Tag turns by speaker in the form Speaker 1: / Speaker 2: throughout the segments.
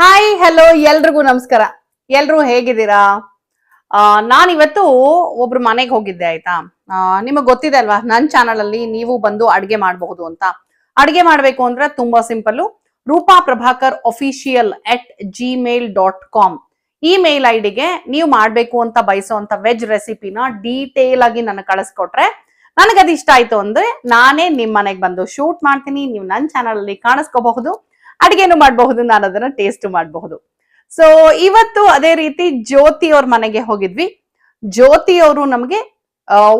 Speaker 1: Hi hello ಎಲ್ರಿಗೂ ನಮಸ್ಕಾರ. ಎಲ್ರೂ ಹೇಗಿದ್ದೀರಾ? ಆ, ನಾನಿವತ್ತು ಒಬ್ರು ಮನೆಗೆ ಹೋಗಿದ್ದೆ, ಆಯ್ತಾ? ನಿಮಗೆ ಗೊತ್ತಿದೆ ಅಲ್ವಾ? ನನ್ನ ಚಾನಲ್ ಅಲ್ಲಿ ನೀವು ಬಂದು ಅಡ್ಗೆ ಮಾಡಬಹುದು ಅಂತ. ಅಡ್ಗೆ ಮಾಡ್ಬೇಕು ಅಂದ್ರೆ ತುಂಬಾ simple Rupa Prabhakar official at Gmail dot com email ಐಡಿಗೆ ನೀವು ಮಾಡ್ಬೇಕು ಅಂತ ಬಯಸುವಂತ ವೆಜ್ ರೆಸಿಪಿನ ಡೀಟೇಲ್ ಆಗಿ ನನಗೆ ಕಳಿಸ್ಕೊಟ್ರೆ ನನಗದು ಇಷ್ಟ ಆಯ್ತು ಅಂದ್ರೆ ನಾನೇ ನಿಮ್ ಮನೆಗೆ ಬಂದು ಶೂಟ್ ಮಾಡ್ತೀನಿ. ನೀವು ನನ್ನ ಚಾನಲ್ ಅಲ್ಲಿ ಕಾಣಿಸ್ಕೋಬಹುದು. ಅಡಿಗೆನು ಮಾಡಬಹುದು, ನಾನು ಅದನ್ನ ಟೇಸ್ಟ್ ಮಾಡಬಹುದು. ಸೊ ಇವತ್ತು ಅದೇ ರೀತಿ ಜ್ಯೋತಿ ಅವ್ರ ಮನೆಗೆ ಹೋಗಿದ್ವಿ. ಜ್ಯೋತಿ ಅವರು ನಮಗೆ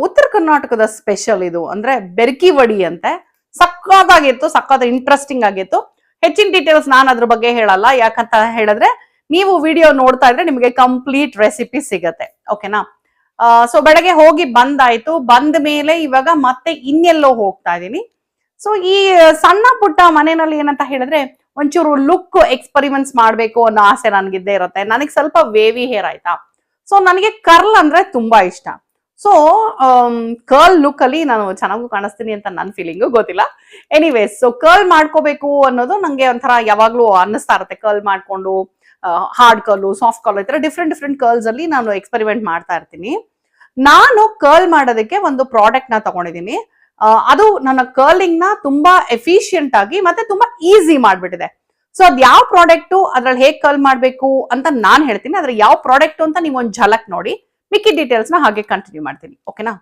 Speaker 1: ಉತ್ತರ ಕರ್ನಾಟಕದ ಸ್ಪೆಷಲ್ ಇದು. ಅಂದ್ರೆ ಬೆರ್ಕಿ ವಡಿ ಅಂತೆ. ಸಕ್ಕತ್ತಾಗಿತ್ತು ಸಕ್ಕತ್ ಇಂಟ್ರೆಸ್ಟಿಂಗ್ ಆಗಿತ್ತು. ಹೆಚ್ಚಿನ ಡೀಟೇಲ್ಸ್ ನಾನು ಅದ್ರ ಬಗ್ಗೆ ಹೇಳಲ್ಲ. ಯಾಕಂತ ಹೇಳಿದ್ರೆ, ನೀವು ವಿಡಿಯೋ ನೋಡ್ತಾ ಇದ್ರೆ ನಿಮಗೆ ಕಂಪ್ಲೀಟ್ ರೆಸಿಪಿ ಸಿಗತ್ತೆ. ಓಕೆನಾ ಸೊ ಬೆಳಗ್ಗೆ ಹೋಗಿ ಬಂದಾಯ್ತು. ಬಂದ ಮೇಲೆ ಇವಾಗ ಮತ್ತೆ ಇನ್ನೆಲ್ಲೋ ಹೋಗ್ತಾ ಇದ್ದೀನಿ ಸೊ ಈ, ಸಣ್ಣ ಪುಟ್ಟ ಮನೆಯಲ್ಲಿ ಏನಂತ ಹೇಳಿದ್ರೆ ಒಂಚೂರು ಲುಕ್ ಎಕ್ಸ್ಪರಿಮೆಂಟ್ಸ್ ಮಾಡ್ಬೇಕು ಅನ್ನೋ ಆಸೆ ನನ್ಗಿದ್ದೇ ಇರುತ್ತೆ. ನನಗೆ ಸ್ವಲ್ಪ ವೇವಿ ಹೇರ್ ಆಯ್ತಾ? ಸೊ ನನಗೆ ಕರ್ಲ್ ಅಂದ್ರೆ ತುಂಬಾ ಇಷ್ಟ. ಸೊ ಕರ್ಲ್ ಲುಕ್ ಅಲ್ಲಿ ನಾನು ಚೆನ್ನಾಗೂ ಕಾಣಿಸ್ತೀನಿ ಅಂತ ನನ್ನ ಫೀಲಿಂಗು ಗೊತ್ತಿಲ್ಲ. ಎನಿವೇಸ್ ಸೊ ಕರ್ಲ್ ಮಾಡ್ಕೋಬೇಕು ಅನ್ನೋದು ನಂಗೆ ಒಂಥರ ಯಾವಾಗ್ಲೂ ಅನ್ನಿಸ್ತಾ ಇರುತ್ತೆ. ಕರ್ಲ್ ಮಾಡ್ಕೊಂಡು ಹಾರ್ಡ್ ಕರ್ಲು ಸಾಫ್ಟ್ ಕರ್ಲ್ ಈ ತರ ಡಿಫ್ರೆಂಟ್ ಡಿಫ್ರೆಂಟ್ ಕರ್ಲ್ಸ್ ಅಲ್ಲಿ ನಾನು ಎಕ್ಸ್ಪೆರಿಮೆಂಟ್ ಮಾಡ್ತಾ ಇರ್ತೀನಿ. ನಾನು ಕರ್ಲ್ ಮಾಡೋದಕ್ಕೆ ಒಂದು ಪ್ರಾಡಕ್ಟ್ನ ತಗೊಂಡಿದ್ದೀನಿ. ಅದು ನನ್ನ ಕರ್ಲಿಂಗ್ನ ತುಂಬಾ ಎಫಿಷಿಯಂಟ್ ಆಗಿ ಮತ್ತೆ ತುಂಬಾ ಈಸಿ ಮಾಡ್ಬಿಟ್ಟಿದೆ. ಸೊ ಅದ್ ಯಾವ ಪ್ರಾಡಕ್ಟ್ ಅದ್ರಲ್ಲಿ ಹೇಗ್ ಕರ್ಲ್ ಮಾಡ್ಬೇಕು ಅಂತ ನಾನ್ ಹೇಳ್ತೀನಿ. ಅದ್ರ ಯಾವ ಪ್ರಾಡಕ್ಟ್ ಅಂತ ನೀವು ಒಂದ್ ಝಲಕ್ ನೋಡಿ. ಮಿಕ್ಕಿ ಡೀಟೇಲ್ಸ್ನ ಹಾಗೆ ಕಂಟಿನ್ಯೂ ಮಾಡ್ತೀನಿ. ಓಕೆನಾ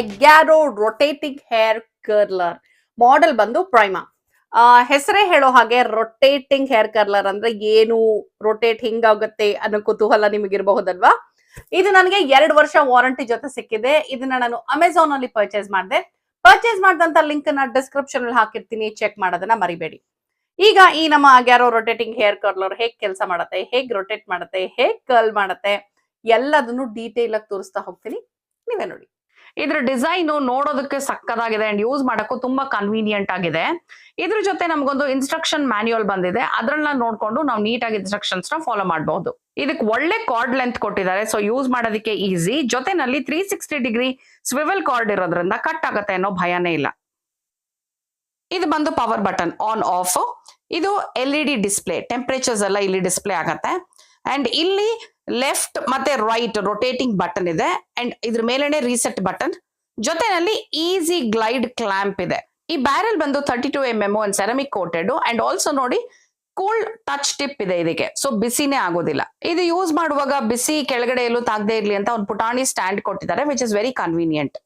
Speaker 1: Agaro rotating hair curler model ಬಂದು ಪ್ರೈಮಾ ಹೆಸರೇ ಹೇಳೋ ಹಾಗೆ ರೊಟೇಟಿಂಗ್ ಹೇರ್ ಕರ್ಲರ್ ಅಂದ್ರೆ ಏನು? ರೊಟೇಟ್ ಹಿಂಗಾಗುತ್ತೆ ಅನ್ನೋ ಕುತೂಹಲ ನಿಮಗಿರಬಹುದಲ್ವಾ? ಇದು ನನಗೆ ಎರಡು ವರ್ಷ ವಾರಂಟಿ ಜೊತೆ ಸಿಕ್ಕಿದೆ. ಇದನ್ನ ನಾನು ಅಮೆಝಾನ್ ಅಲ್ಲಿ ಪರ್ಚೇಸ್ ಮಾಡಿದೆ. ಪರ್ಚೇಸ್ ಮಾಡಿದಂತ ಲಿಂಕ್ನ ಡಿಸ್ಕ್ರಿಪ್ಷನ್ ಅಲ್ಲಿ ಹಾಕಿರ್ತೀನಿ. ಚೆಕ್ ಮಾಡೋದನ್ನ ಮರಿಬೇಡಿ. ಈಗ ಈ ನಮ್ಮ ಗ್ಯಾರೋ ರೊಟೇಟಿಂಗ್ ಹೇರ್ ಕರ್ಲರ್ ಹೇಗ್ ಕೆಲಸ ಮಾಡುತ್ತೆ? ಹೇಗ್ ರೊಟೇಟ್ ಮಾಡುತ್ತೆ? ಹೇಗ್ ಕರ್ಲ್ ಮಾಡುತ್ತೆ? ಎಲ್ಲದನ್ನು ಡೀಟೇಲ್ ಆಗಿ ತೋರಿಸ್ತಾ ಹೋಗ್ತೀನಿ. ನೀವೇ ನೋಡಿ. ಇದ್ರ ಡಿಸೈನ್ ನೋಡೋದಕ್ಕೆ ಸಕ್ಕದಾಗಿದೆ ಅಂಡ್ ಯೂಸ್ ಮಾಡೋಕ್ಕೂ ತುಂಬಾ ಕನ್ವೀನಿಯಂಟ್ ಆಗಿದೆ. ಇದ್ರ ಜೊತೆ ನಮಗೊಂದು ಇನ್ಸ್ಟ್ರಕ್ಷನ್ ಮ್ಯಾನ್ಯುಯಲ್ ಬಂದಿದೆ. ಅದ್ರನ್ನ ನೋಡ್ಕೊಂಡು ನಾವು ನೀಟಾಗಿ ಇನ್ಸ್ಟ್ರಕ್ಷನ್ಸ್ನ ಫಾಲೋ ಮಾಡಬಹುದು ಇದಕ್ಕೆ ಒಳ್ಳೆ ಕಾರ್ಡ್ ಲೆಂತ್ ಕೊಟ್ಟಿದ್ದಾರೆ. ಸೊ ಯೂಸ್ ಮಾಡೋದಕ್ಕೆ ಈಸಿ ಜೊತೆನಲ್ಲಿ three sixty degree swivel cord ಇರೋದ್ರಿಂದ ಕಟ್ ಆಗುತ್ತೆ ಅನ್ನೋ ಭಯನೇ ಇಲ್ಲ. ಇದು ಬಂದು ಪವರ್ ಬಟನ್ ಆನ್ ಆಫ್ ಇದು L E D display temperatures ಎಲ್ಲ ಇಲ್ಲಿ ಡಿಸ್ಪ್ಲೇ ಆಗತ್ತೆ. ಅಂಡ್ ಇಲ್ಲಿ ಲೆಫ್ಟ್ ಮತ್ತೆ ರೈಟ್ ರೊಟೇಟಿಂಗ್ ಬಟನ್ ಇದೆ. ಅಂಡ್ ಇದ್ರ ಮೇಲೆನೆ ರೀಸೆಟ್ ಬಟನ್ ಜೊತೆನಲ್ಲಿ ಈಸಿ ಗ್ಲೈಡ್ ಕ್ಲಾಂಪ್ ಇದೆ. ಈ ಬ್ಯಾರೆಲ್ ಬಂದು thirty two M M and ceramic coated and also ನೋಡಿ ಕೂಲ್ ಟಚ್ ಟಿಪ್ ಇದೆ ಇದಕ್ಕೆ. ಸೊ ಬಿಸಿನೇ ಆಗೋದಿಲ್ಲ. ಇದು ಯೂಸ್ ಮಾಡುವಾಗ ಬಿಸಿ ಕೆಳಗಡೆ ಎಲ್ಲೂ ತಾಗದೇ ಇರಲಿ ಅಂತ ಒಂದು ಪುಟಾಣಿ ಸ್ಟ್ಯಾಂಡ್ ಕೊಟ್ಟಿದ್ದಾರೆ which is very convenient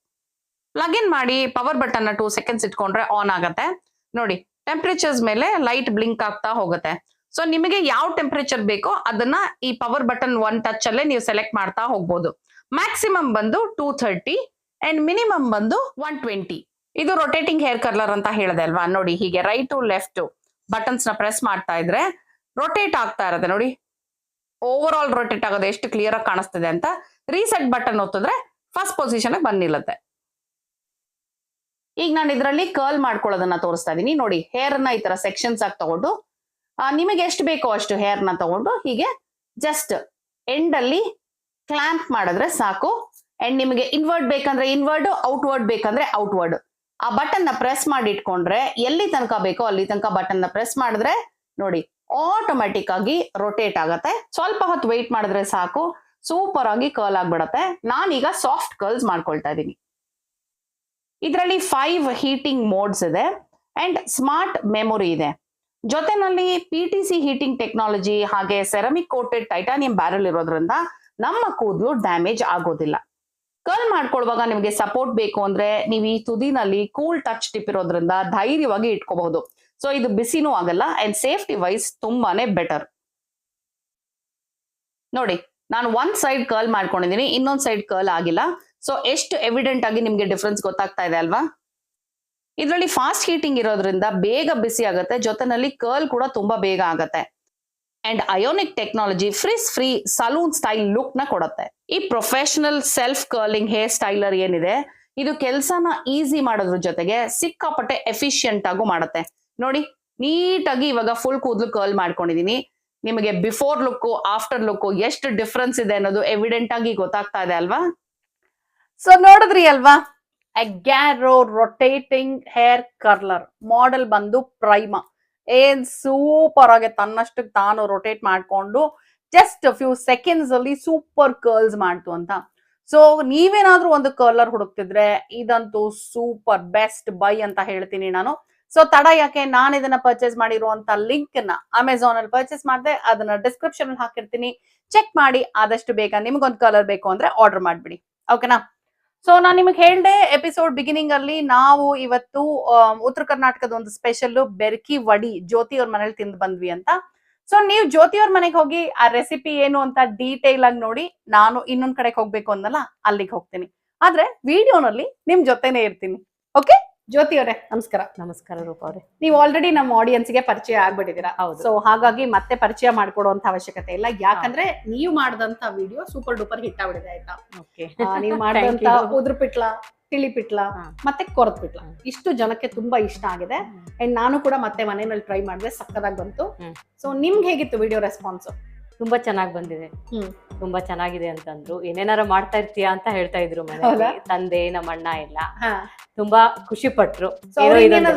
Speaker 1: plug in ಮಾಡಿ ಪವರ್ ಬಟನ್ ಟೂ ಸೆಕೆಂಡ್ಸ್ ಇಟ್ಕೊಂಡ್ರೆ ಆನ್ ಆಗತ್ತೆ. ನೋಡಿ ಟೆಂಪರೇಚರ್ಸ್ ಮೇಲೆ ಲೈಟ್ ಬ್ಲಿಂಕ್ ಆಗ್ತಾ ಹೋಗುತ್ತೆ. ಸೊ ನಿಮಗೆ ಯಾವ ಟೆಂಪರೇಚರ್ ಬೇಕೋ ಅದನ್ನ ಈ ಪವರ್ ಬಟನ್ ಒನ್ ಟಚ್ ಅಲ್ಲೇ ನೀವು ಸೆಲೆಕ್ಟ್ ಮಾಡ್ತಾ ಹೋಗ್ಬೋದು. ಮ್ಯಾಕ್ಸಿಮಮ್ ಬಂದು ಟೂ ಥರ್ಟಿ ಅಂಡ್ ಮಿನಿಮಮ್ ಬಂದು ಒನ್ ಟ್ವೆಂಟಿ ಇದು ರೊಟೇಟಿಂಗ್ ಹೇರ್ ಕರ್ಲರ್ ಅಂತ ಹೇಳಿದೆ ಅಲ್ವಾ? ನೋಡಿ, ಹೀಗೆ ರೈಟ್ ಟು ಲೆಫ್ಟ್ ಬಟನ್ಸ್ನ ಪ್ರೆಸ್ ಮಾಡ್ತಾ ಇದ್ರೆ ರೊಟೇಟ್ ಆಗ್ತಾ ಇರುತ್ತೆ. ನೋಡಿ ಓವರ್ ಆಲ್ ರೊಟೇಟ್ ಆಗೋದು ಎಷ್ಟು ಕ್ಲಿಯರ್ ಆಗಿ ಕಾಣಿಸ್ತಿದೆ ಅಂತ ರೀಸೆಟ್ ಬಟನ್ ಒತ್ತಿದ್ರೆ ಫಸ್ಟ್ ಪೊಸಿಷನ್ ಬಂದಿಲ್ಲತ್ತೆ ಈಗ ನಾನು ಇದರಲ್ಲಿ ಕರ್ಲ್ ಮಾಡ್ಕೊಳ್ಳೋದನ್ನ ತೋರಿಸ್ತಾ ಇದೀನಿ. ನೋಡಿ ಹೇರ್ ಅನ್ನ ಈ ತರ ಸೆಕ್ಷನ್ಸ್ ಆಗಿ ತಗೊಂಡು ನಿಮಗೆ ಎಷ್ಟು ಬೇಕೋ ಅಷ್ಟು ಹೇರ್ನ ತಗೊಂಡು ಹೀಗೆ ಜಸ್ಟ್ ಎಂಡ್ ಅಲ್ಲಿ ಕ್ಲಾಂಪ್ ಮಾಡಿದ್ರೆ ಸಾಕು. ಅಂಡ್ ನಿಮಗೆ ಇನ್ವರ್ಡ್ ಬೇಕಂದ್ರೆ ಇನ್ವರ್ಡ್ ಔಟ್ವರ್ಡ್ ಬೇಕಂದ್ರೆ ಔಟ್ವರ್ಡ್ ಆ ಬಟನ್ನ ಪ್ರೆಸ್ ಮಾಡಿ ಇಟ್ಕೊಂಡ್ರೆ ಎಲ್ಲಿ ತನಕ ಬೇಕೋ ಅಲ್ಲಿ ತನಕ ಬಟನ್ನ ಪ್ರೆಸ್ ಮಾಡಿದ್ರೆ ನೋಡಿ ಆಟೋಮ್ಯಾಟಿಕ್ ಆಗಿ ರೊಟೇಟ್ ಆಗತ್ತೆ. ಸ್ವಲ್ಪ ಹೊತ್ತು ವೆಯ್ಟ್ ಮಾಡಿದ್ರೆ ಸಾಕು. ಸೂಪರ್ ಆಗಿ ಕರ್ಲ್ ಆಗ್ಬಿಡತ್ತೆ. ನಾನೀಗ ಸಾಫ್ಟ್ ಕರ್ಲ್ಸ್ ಮಾಡ್ಕೊಳ್ತಾ ಇದ್ದೀನಿ. ಇದರಲ್ಲಿ ಫೈವ್ ಹೀಟಿಂಗ್ ಮೋಡ್ಸ್ ಇದೆ. ಅಂಡ್ ಸ್ಮಾರ್ಟ್ ಮೆಮೊರಿ ಇದೆ. ಜೊತೆನಲ್ಲಿ P T C heating technology ಹಾಗೆ ಸೆರಮಿಕ್ ಕೋಟೆಡ್ ಟೈಟಾನಿಯಂ ಬ್ಯಾರಲ್ ಇರೋದ್ರಿಂದ ನಮ್ಮ ಕೂದಲು ಡ್ಯಾಮೇಜ್ ಆಗೋದಿಲ್ಲ. ಕರ್ಲ್ ಮಾಡ್ಕೊಳ್ಳುವಾಗ ನಿಮಗೆ ಸಪೋರ್ಟ್ ಬೇಕು ಅಂದ್ರೆ ನೀವು ಈ ತುದಿನಲ್ಲಿ ಕೂಲ್ ಟಚ್ ಟಿಪ್ ಇರೋದ್ರಿಂದ ಧೈರ್ಯವಾಗಿ ಇಟ್ಕೋಬಹುದು. ಸೊ ಇದು ಬಿಸಿನೂ ಆಗಲ್ಲ ಅಂಡ್ ಸೇಫ್ಟಿ ವೈಸ್ ತುಂಬಾನೇ ಬೆಟರ್ ನೋಡಿ, ನಾನು ಒಂದ್ ಸೈಡ್ ಕರ್ಲ್ ಮಾಡ್ಕೊಂಡಿದ್ದೀನಿ, ಇನ್ನೊಂದ್ ಸೈಡ್ ಕರ್ಲ್ ಆಗಿಲ್ಲ. ಸೊ ಎಷ್ಟು ಎವಿಡೆಂಟ್ ಆಗಿ ನಿಮ್ಗೆ ಡಿಫ್ರೆನ್ಸ್ ಗೊತ್ತಾಗ್ತಾ ಇದೆ ಅಲ್ವಾ? ಇದರಲ್ಲಿ ಫಾಸ್ಟ್ ಹೀಟಿಂಗ್ ಇರೋದ್ರಿಂದ ಬೇಗ ಬಿಸಿ ಆಗುತ್ತೆ, ಜೊತೆನಲ್ಲಿ ಕರ್ಲ್ ಕೂಡ ತುಂಬಾ ಬೇಗ ಆಗುತ್ತೆ. And ionic technology frizz free salon style ಲುಕ್ನ ಕೊಡುತ್ತೆ. ಈ professional self curling hair styler ಏನಿದೆ, ಇದು ಕೆಲಸನ ಈಸಿ ಮಾಡೋದ್ರ ಜೊತೆಗೆ ಸಿಕ್ಕಾಪಟ್ಟೆ ಎಫಿಷಿಯಂಟ್ ಆಗು ಮಾಡುತ್ತೆ. ನೋಡಿ, ನೀಟಾಗಿ ಇವಾಗ ಫುಲ್ ಕೂದಲು ಕರ್ಲ್ ಮಾಡ್ಕೊಂಡಿದೀನಿ. ನಿಮಗೆ ಬಿಫೋರ್ ಲುಕ್ ಆಫ್ಟರ್ ಲುಕ್ ಎಷ್ಟು ಡಿಫ್ರೆನ್ಸ್ ಇದೆ ಅನ್ನೋದು ಎವಿಡೆಂಟ್ ಆಗಿ ಗೊತ್ತಾಗ್ತಾ ಇದೆ ಅಲ್ವಾ? ಸೊ ನೋಡಿದ್ರಿ ಅಲ್ವಾ? Agaro rotating hair curler model ಬಂದು ಪ್ರೈಮ ಏನ್ ಸೂಪರ್ ಆಗಿ ತನ್ನಷ್ಟಕ್ಕೆ ತಾನು ರೊಟೇಟ್ ಮಾಡಿಕೊಂಡು ಜಸ್ಟ್ ಫ್ಯೂ ಸೆಕೆಂಡ್ಸ್ ಅಲ್ಲಿ ಸೂಪರ್ ಕರ್ಲ್ಸ್ ಮಾಡ್ತು ಅಂತ. ಸೊ ನೀವೇನಾದ್ರೂ ಒಂದು ಕರ್ಲರ್ ಹುಡುಕ್ತಿದ್ರೆ ಇದಂತೂ ಸೂಪರ್ ಬೆಸ್ಟ್ ಬೈ ಅಂತ ಹೇಳ್ತೀನಿ ನಾನು. ಸೊ ತಡ ಯಾಕೆ? ನಾನು ಇದನ್ನ ಪರ್ಚೇಸ್ ಮಾಡಿರುವಂತ ಲಿಂಕ್ನ ಅಮೆಝಾನ್ ಅಲ್ಲಿ ಪರ್ಚೇಸ್ ಮಾಡಿದೆ, ಅದನ್ನ ಡಿಸ್ಕ್ರಿಪ್ಷನ್ ಅಲ್ಲಿ ಹಾಕಿರ್ತೀನಿ. ಚೆಕ್ ಮಾಡಿ, ಆದಷ್ಟು ಬೇಗ ನಿಮ್ಗೊಂದು ಕಲರ್ ಬೇಕು ಅಂದ್ರೆ ಆರ್ಡರ್ ಮಾಡ್ಬಿಡಿ. ಓಕೆನಾ ಸೊ ನಾನು ನಿಮಗೆ ಹೇಳ್ದೆ ಎಪಿಸೋಡ್ ಬಿಗಿನಿಂಗ್ ಅಲ್ಲಿ ನಾವು ಇವತ್ತು ಉತ್ತರ ಕರ್ನಾಟಕದ ಒಂದು ಸ್ಪೆಷಲ್ ಬೆರ್ಕಿ ವಡಿ ಜ್ಯೋತಿ ಅವ್ರ ಮನೇಲಿ ತಿಂದು ಬಂದ್ವಿ ಅಂತ. ಸೊ ನೀವು ಜ್ಯೋತಿ ಅವ್ರ ಮನೆಗೆ ಹೋಗಿ ಆ ರೆಸಿಪಿ ಏನು ಅಂತ ಡೀಟೇಲ್ ಆಗಿ ನೋಡಿ, ನಾನು ಇನ್ನೊಂದ್ ಕಡೆಗೆ ಹೋಗ್ಬೇಕು ಅಂದಲ್ಲ ಅಲ್ಲಿಗೆ ಹೋಗ್ತೀನಿ. ಆದ್ರೆ ವಿಡಿಯೋನಲ್ಲಿ ನಿಮ್ ಜೊತೆನೆ ಇರ್ತೀನಿ. ಓಕೆ ಜ್ಯೋತಿ ಅವರೇ ನಮಸ್ಕಾರ.
Speaker 2: ನಮಸ್ಕಾರ ರೂಪ ಅವ್ರೆ.
Speaker 1: ನೀವು ಆಲ್ರೆಡಿ ನಮ್ಮ ಆಡಿಯನ್ಸ್ಗೆ ಪರಿಚಯ ಆಗ್ಬಿಟ್ಟಿದ್ದೀರಾ.
Speaker 2: ಹೌದು.
Speaker 1: ಸೊ ಹಾಗಾಗಿ ಮತ್ತೆ ಪರಿಚಯ ಮಾಡ್ಕೊಡುವಂತ ಅವಶ್ಯಕತೆ ಇಲ್ಲ. ಯಾಕಂದ್ರೆ ನೀವು ಮಾಡಿದಂತ ವಿಡಿಯೋ ಸೂಪರ್ ಡೂಪರ್ ಹಿಟ್ ಆಗ್ಬಿಟ್ಟಿದೆ ಆಯ್ತಾ? ನೀವು ಮಾಡಿದಂತ. ಉದ್ರ ಪಿಟ್ಲ ತಿಳಿ ಪಿಟ್ಲ ಮತ್ತೆ ಕೊರತ್ ಪಿಟ್ಲ ಇಷ್ಟು ಜನಕ್ಕೆ ತುಂಬಾ ಇಷ್ಟ ಆಗಿದೆ. ಅಂಡ್ ನಾನು ಕೂಡ ಮತ್ತೆ ಮನೆಯಲ್ಲಿ ಟ್ರೈ ಮಾಡಿದೆ ಸಕ್ಕದಾಗಿ ಬಂತು. ಸೊ ನಿಮ್ಗೆ ಹೇಗಿತ್ತು ವಿಡಿಯೋ ರೆಸ್ಪಾನ್ಸ್
Speaker 2: ತುಂಬಾ ಚೆನ್ನಾಗಿ ಬಂದಿದೆ. ತುಂಬಾ ಚೆನ್ನಾಗಿದೆ ಅಂತಂದ್ರು. ಏನೇನಾರ ಮಾಡ್ತಾ ಇರ್ತೀಯಾ ಅಂತ ಹೇಳ್ತಾ ಇದ್ರು ಮನೆ ತಂದೆ ನಮ್ಮ ಅಣ್ಣ ಎಲ್ಲ ತುಂಬಾ ಖುಷಿ ಪಟ್ರು.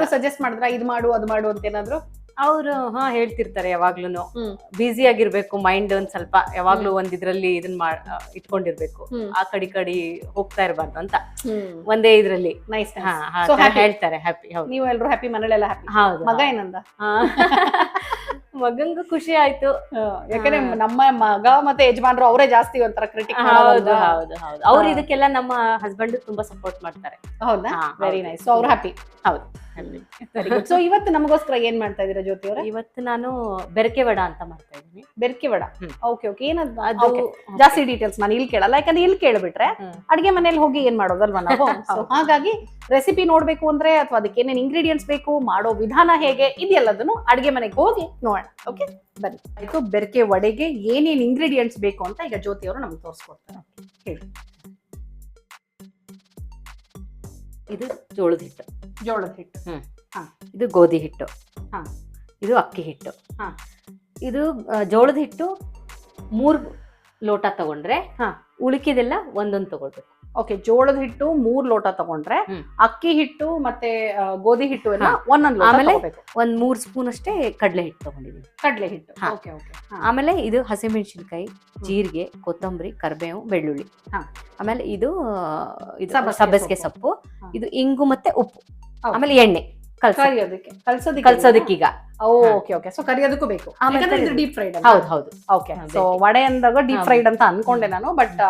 Speaker 1: ಸಜೆಸ್ಟ್ ಮಾಡಿದ್ರ? ಇದು ಮಾಡು ಅದು ಮಾಡು ಅಂತ ಏನಾದ್ರು?
Speaker 2: ಅವರು ಹಾ ಹೇಳ್ತಿರ್ತಾರೆ ಯಾವಾಗ್ಲೂನು.
Speaker 1: ಹ್ಮ್.
Speaker 2: ಬ್ಯುಸಿ ಆಗಿರ್ಬೇಕು ಮೈಂಡ್ ಒಂದ್ ಸ್ವಲ್ಪ ಯಾವಾಗ್ಲೂ ಒಂದ್ ಇದ್ರಲ್ಲಿ ಇದನ್ ಮಾಡ್ ಇಟ್ಕೊಂಡಿರ್ಬೇಕು. ಆ ಕಡಿ ಕಡಿ ಹೋಗ್ತಾ ಇರ್ಬಾರ್ದು ಅಂತ. ಒಂದೇ ಇದ್ರಲ್ಲಿ.
Speaker 1: ನೈಸ್
Speaker 2: ಹಾ. ಹೇಳ್ತಾರೆ ಹ್ಯಾಪಿ ಹೌದು.
Speaker 1: ನೀವು ಎಲ್ರು ಹ್ಯಾಪಿ ಮನೇಲೆಲ್ಲ ಹ್ಯಾಪಿ
Speaker 2: ಹೌದು
Speaker 1: ಮಗ ಏನಂದ.
Speaker 2: ಮಗಂಗೂ ಖುಷಿ ಆಯ್ತು.
Speaker 1: ಯಾಕಂದ್ರೆ ನಮ್ಮ ಮಗ ಮತ್ತೆ ಯಜಮಾನ್ರು ಅವರೇ ಜಾಸ್ತಿ ಒಂಥರ ಕ್ರಿಟಿಕ್
Speaker 2: ಹೌದು ಹೌದು ಹೌದು. ಅವ್ರು ಇದಕ್ಕೆಲ್ಲ ನಮ್ಮ ಹಸ್ಬೆಂಡ್ ತುಂಬಾ ಸಪೋರ್ಟ್ ಮಾಡ್ತಾರೆ.
Speaker 1: ಹೌದಾ? ವೆರಿ ನೈಸ್ ಸೊ ಅವ್ರು ಹ್ಯಾಪಿ
Speaker 2: ಹೌದು.
Speaker 1: ವೆರಿ ಗುಡ್ ಸೊ ಇವತ್ತು ನಮಗೋಸ್ಕರ ಏನ್ ಮಾಡ್ತಾ ಇದೀರಾ ಜ್ಯೋತಿ ಅವರೇ?
Speaker 2: ಇವತ್ತು ನಾನು ಬೆರಕೆ ವಡ ಅಂತ ಮಾಡ್ತಾ ಇದ್ದೀನಿ.
Speaker 1: ಬೆರಕೆ ವಡ. ಓಕೆ ಓಕೆ ಏನದು
Speaker 2: ಅದು.
Speaker 1: ಜಾಸ್ತಿ ಡೀಟೇಲ್ಸ್ ನಾನು ಇಲ್ಲಿ ಕೇಳಲ್ಲ. ಯಾಕಂದ್ರೆ ಇಲ್ಲಿ ಕೇಳ್ಬಿಟ್ರೆ. ಅಡಿಗೆ ಮನೇಲಿ ಹೋಗಿ ಏನ್ ಮಾಡೋದಲ್ವಾ ನಾವು? ಹಾಗಾಗಿ ರೆಸಿಪಿ ನೋಡ್ಬೇಕು ಅಂದ್ರೆ ಅಥವಾ ಅದಕ್ಕೆ ಏನೇನು ಇಂಗ್ರೀಡಿಯೆಂಟ್ಸ್ ಬೇಕು ಮಾಡೋ ವಿಧಾನ ಹೇಗೆ ಇದೆಲ್ಲದನ್ನು ಅಡಿಗೆ ಮನೆಗೆ ಹೋಗಿ ನೋಡೋಣ. ಓಕೆ ಬನ್ನಿ. ಆಯ್ತು ಬೆರಕೆ ವಡೆಗೆ ಏನೇನು ಇಂಗ್ರೀಡಿಯೆಂಟ್ಸ್ ಬೇಕು ಅಂತ ಈಗ ಜ್ಯೋತಿ ಅವರು ನಮ್ಗೆ ತೋರಿಸ್ಕೊಡ್ತಾರೆ. ಹೇಳಿ.
Speaker 2: ಇದು ಜೋಳದ ಹಿಟ್ಟು
Speaker 1: ಜೋಳದ ಹಿಟ್ಟು
Speaker 2: ಇದು ಗೋಧಿ ಹಿಟ್ಟು
Speaker 1: ಹಾ.
Speaker 2: ಇದು ಅಕ್ಕಿ ಹಿಟ್ಟು
Speaker 1: ಹಾ.
Speaker 2: ಇದು ಆ, ಜೋಳದ ಹಿಟ್ಟು ಮೂರು ಲೋಟ ತಗೊಂಡ್ರೆ
Speaker 1: ಹಾ.
Speaker 2: ಉಳಿಕಿದೆಲ್ಲ ಒಂದೊಂದು ತಗೊಳ್ಬೇಕು.
Speaker 1: ಓಕೆ ಜೋಳದ ಹಿಟ್ಟು ಮೂರ್ ಲೋಟ ತಗೊಂಡ್ರೆ ಅಕ್ಕಿ ಹಿಟ್ಟು ಮತ್ತೆ ಗೋಧಿ ಹಿಟ್ಟು ಎಲ್ಲ. ಒಂದೊಂದು
Speaker 2: ಆಮೇಲೆ ಒಂದ್ ಮೂರ್ ಸ್ಪೂನ್ ಅಷ್ಟೇ ಕಡಲೆ ಹಿಟ್ಟು ತಗೊಂಡಿದೀನಿ.
Speaker 1: ಕಡ್ಲೆ ಹಿಟ್ಟು.
Speaker 2: ಆಮೇಲೆ ಇದು ಹಸಿಮೆಣಸಿನ್ಕಾಯಿ ಜೀರಿಗೆ ಕೊತ್ತಂಬರಿ ಕರಿಬೇವು ಬೆಳ್ಳುಳ್ಳಿ. ಆಮೇಲೆ ಇದು
Speaker 1: ಸಬ್ಬಸಿಗೆ ಸೊಪ್ಪು.
Speaker 2: ಇದು ಇಂಗು ಮತ್ತೆ ಉಪ್ಪು. ಆಮೇಲೆ ಎಣ್ಣೆ.
Speaker 1: ಕರಿಯೋದಕ್ಕೆ. ಕಲ್ಸೋದಕ್ಕೆ
Speaker 2: ಕಲ್ಸೋದಕ್ಕೀಗ
Speaker 1: ಓಕೆ ಓಕೆ. ಸೊ ಕರಿಯೋದಕ್ಕೂ ಬೇಕು.
Speaker 2: ಆಮೇಲೆ.
Speaker 1: ಡೀಪ್ ಫ್ರೈಡ್
Speaker 2: ಹೌದು ಹೌದು.
Speaker 1: ಓಕೆ. ಸೊ ವಡೆ ಅಂದಾಗ ಡೀಪ್ ಫ್ರೈಡ್ ಅಂತ ಅನ್ಕೊಂಡೆ ನಾನು ಬಟ್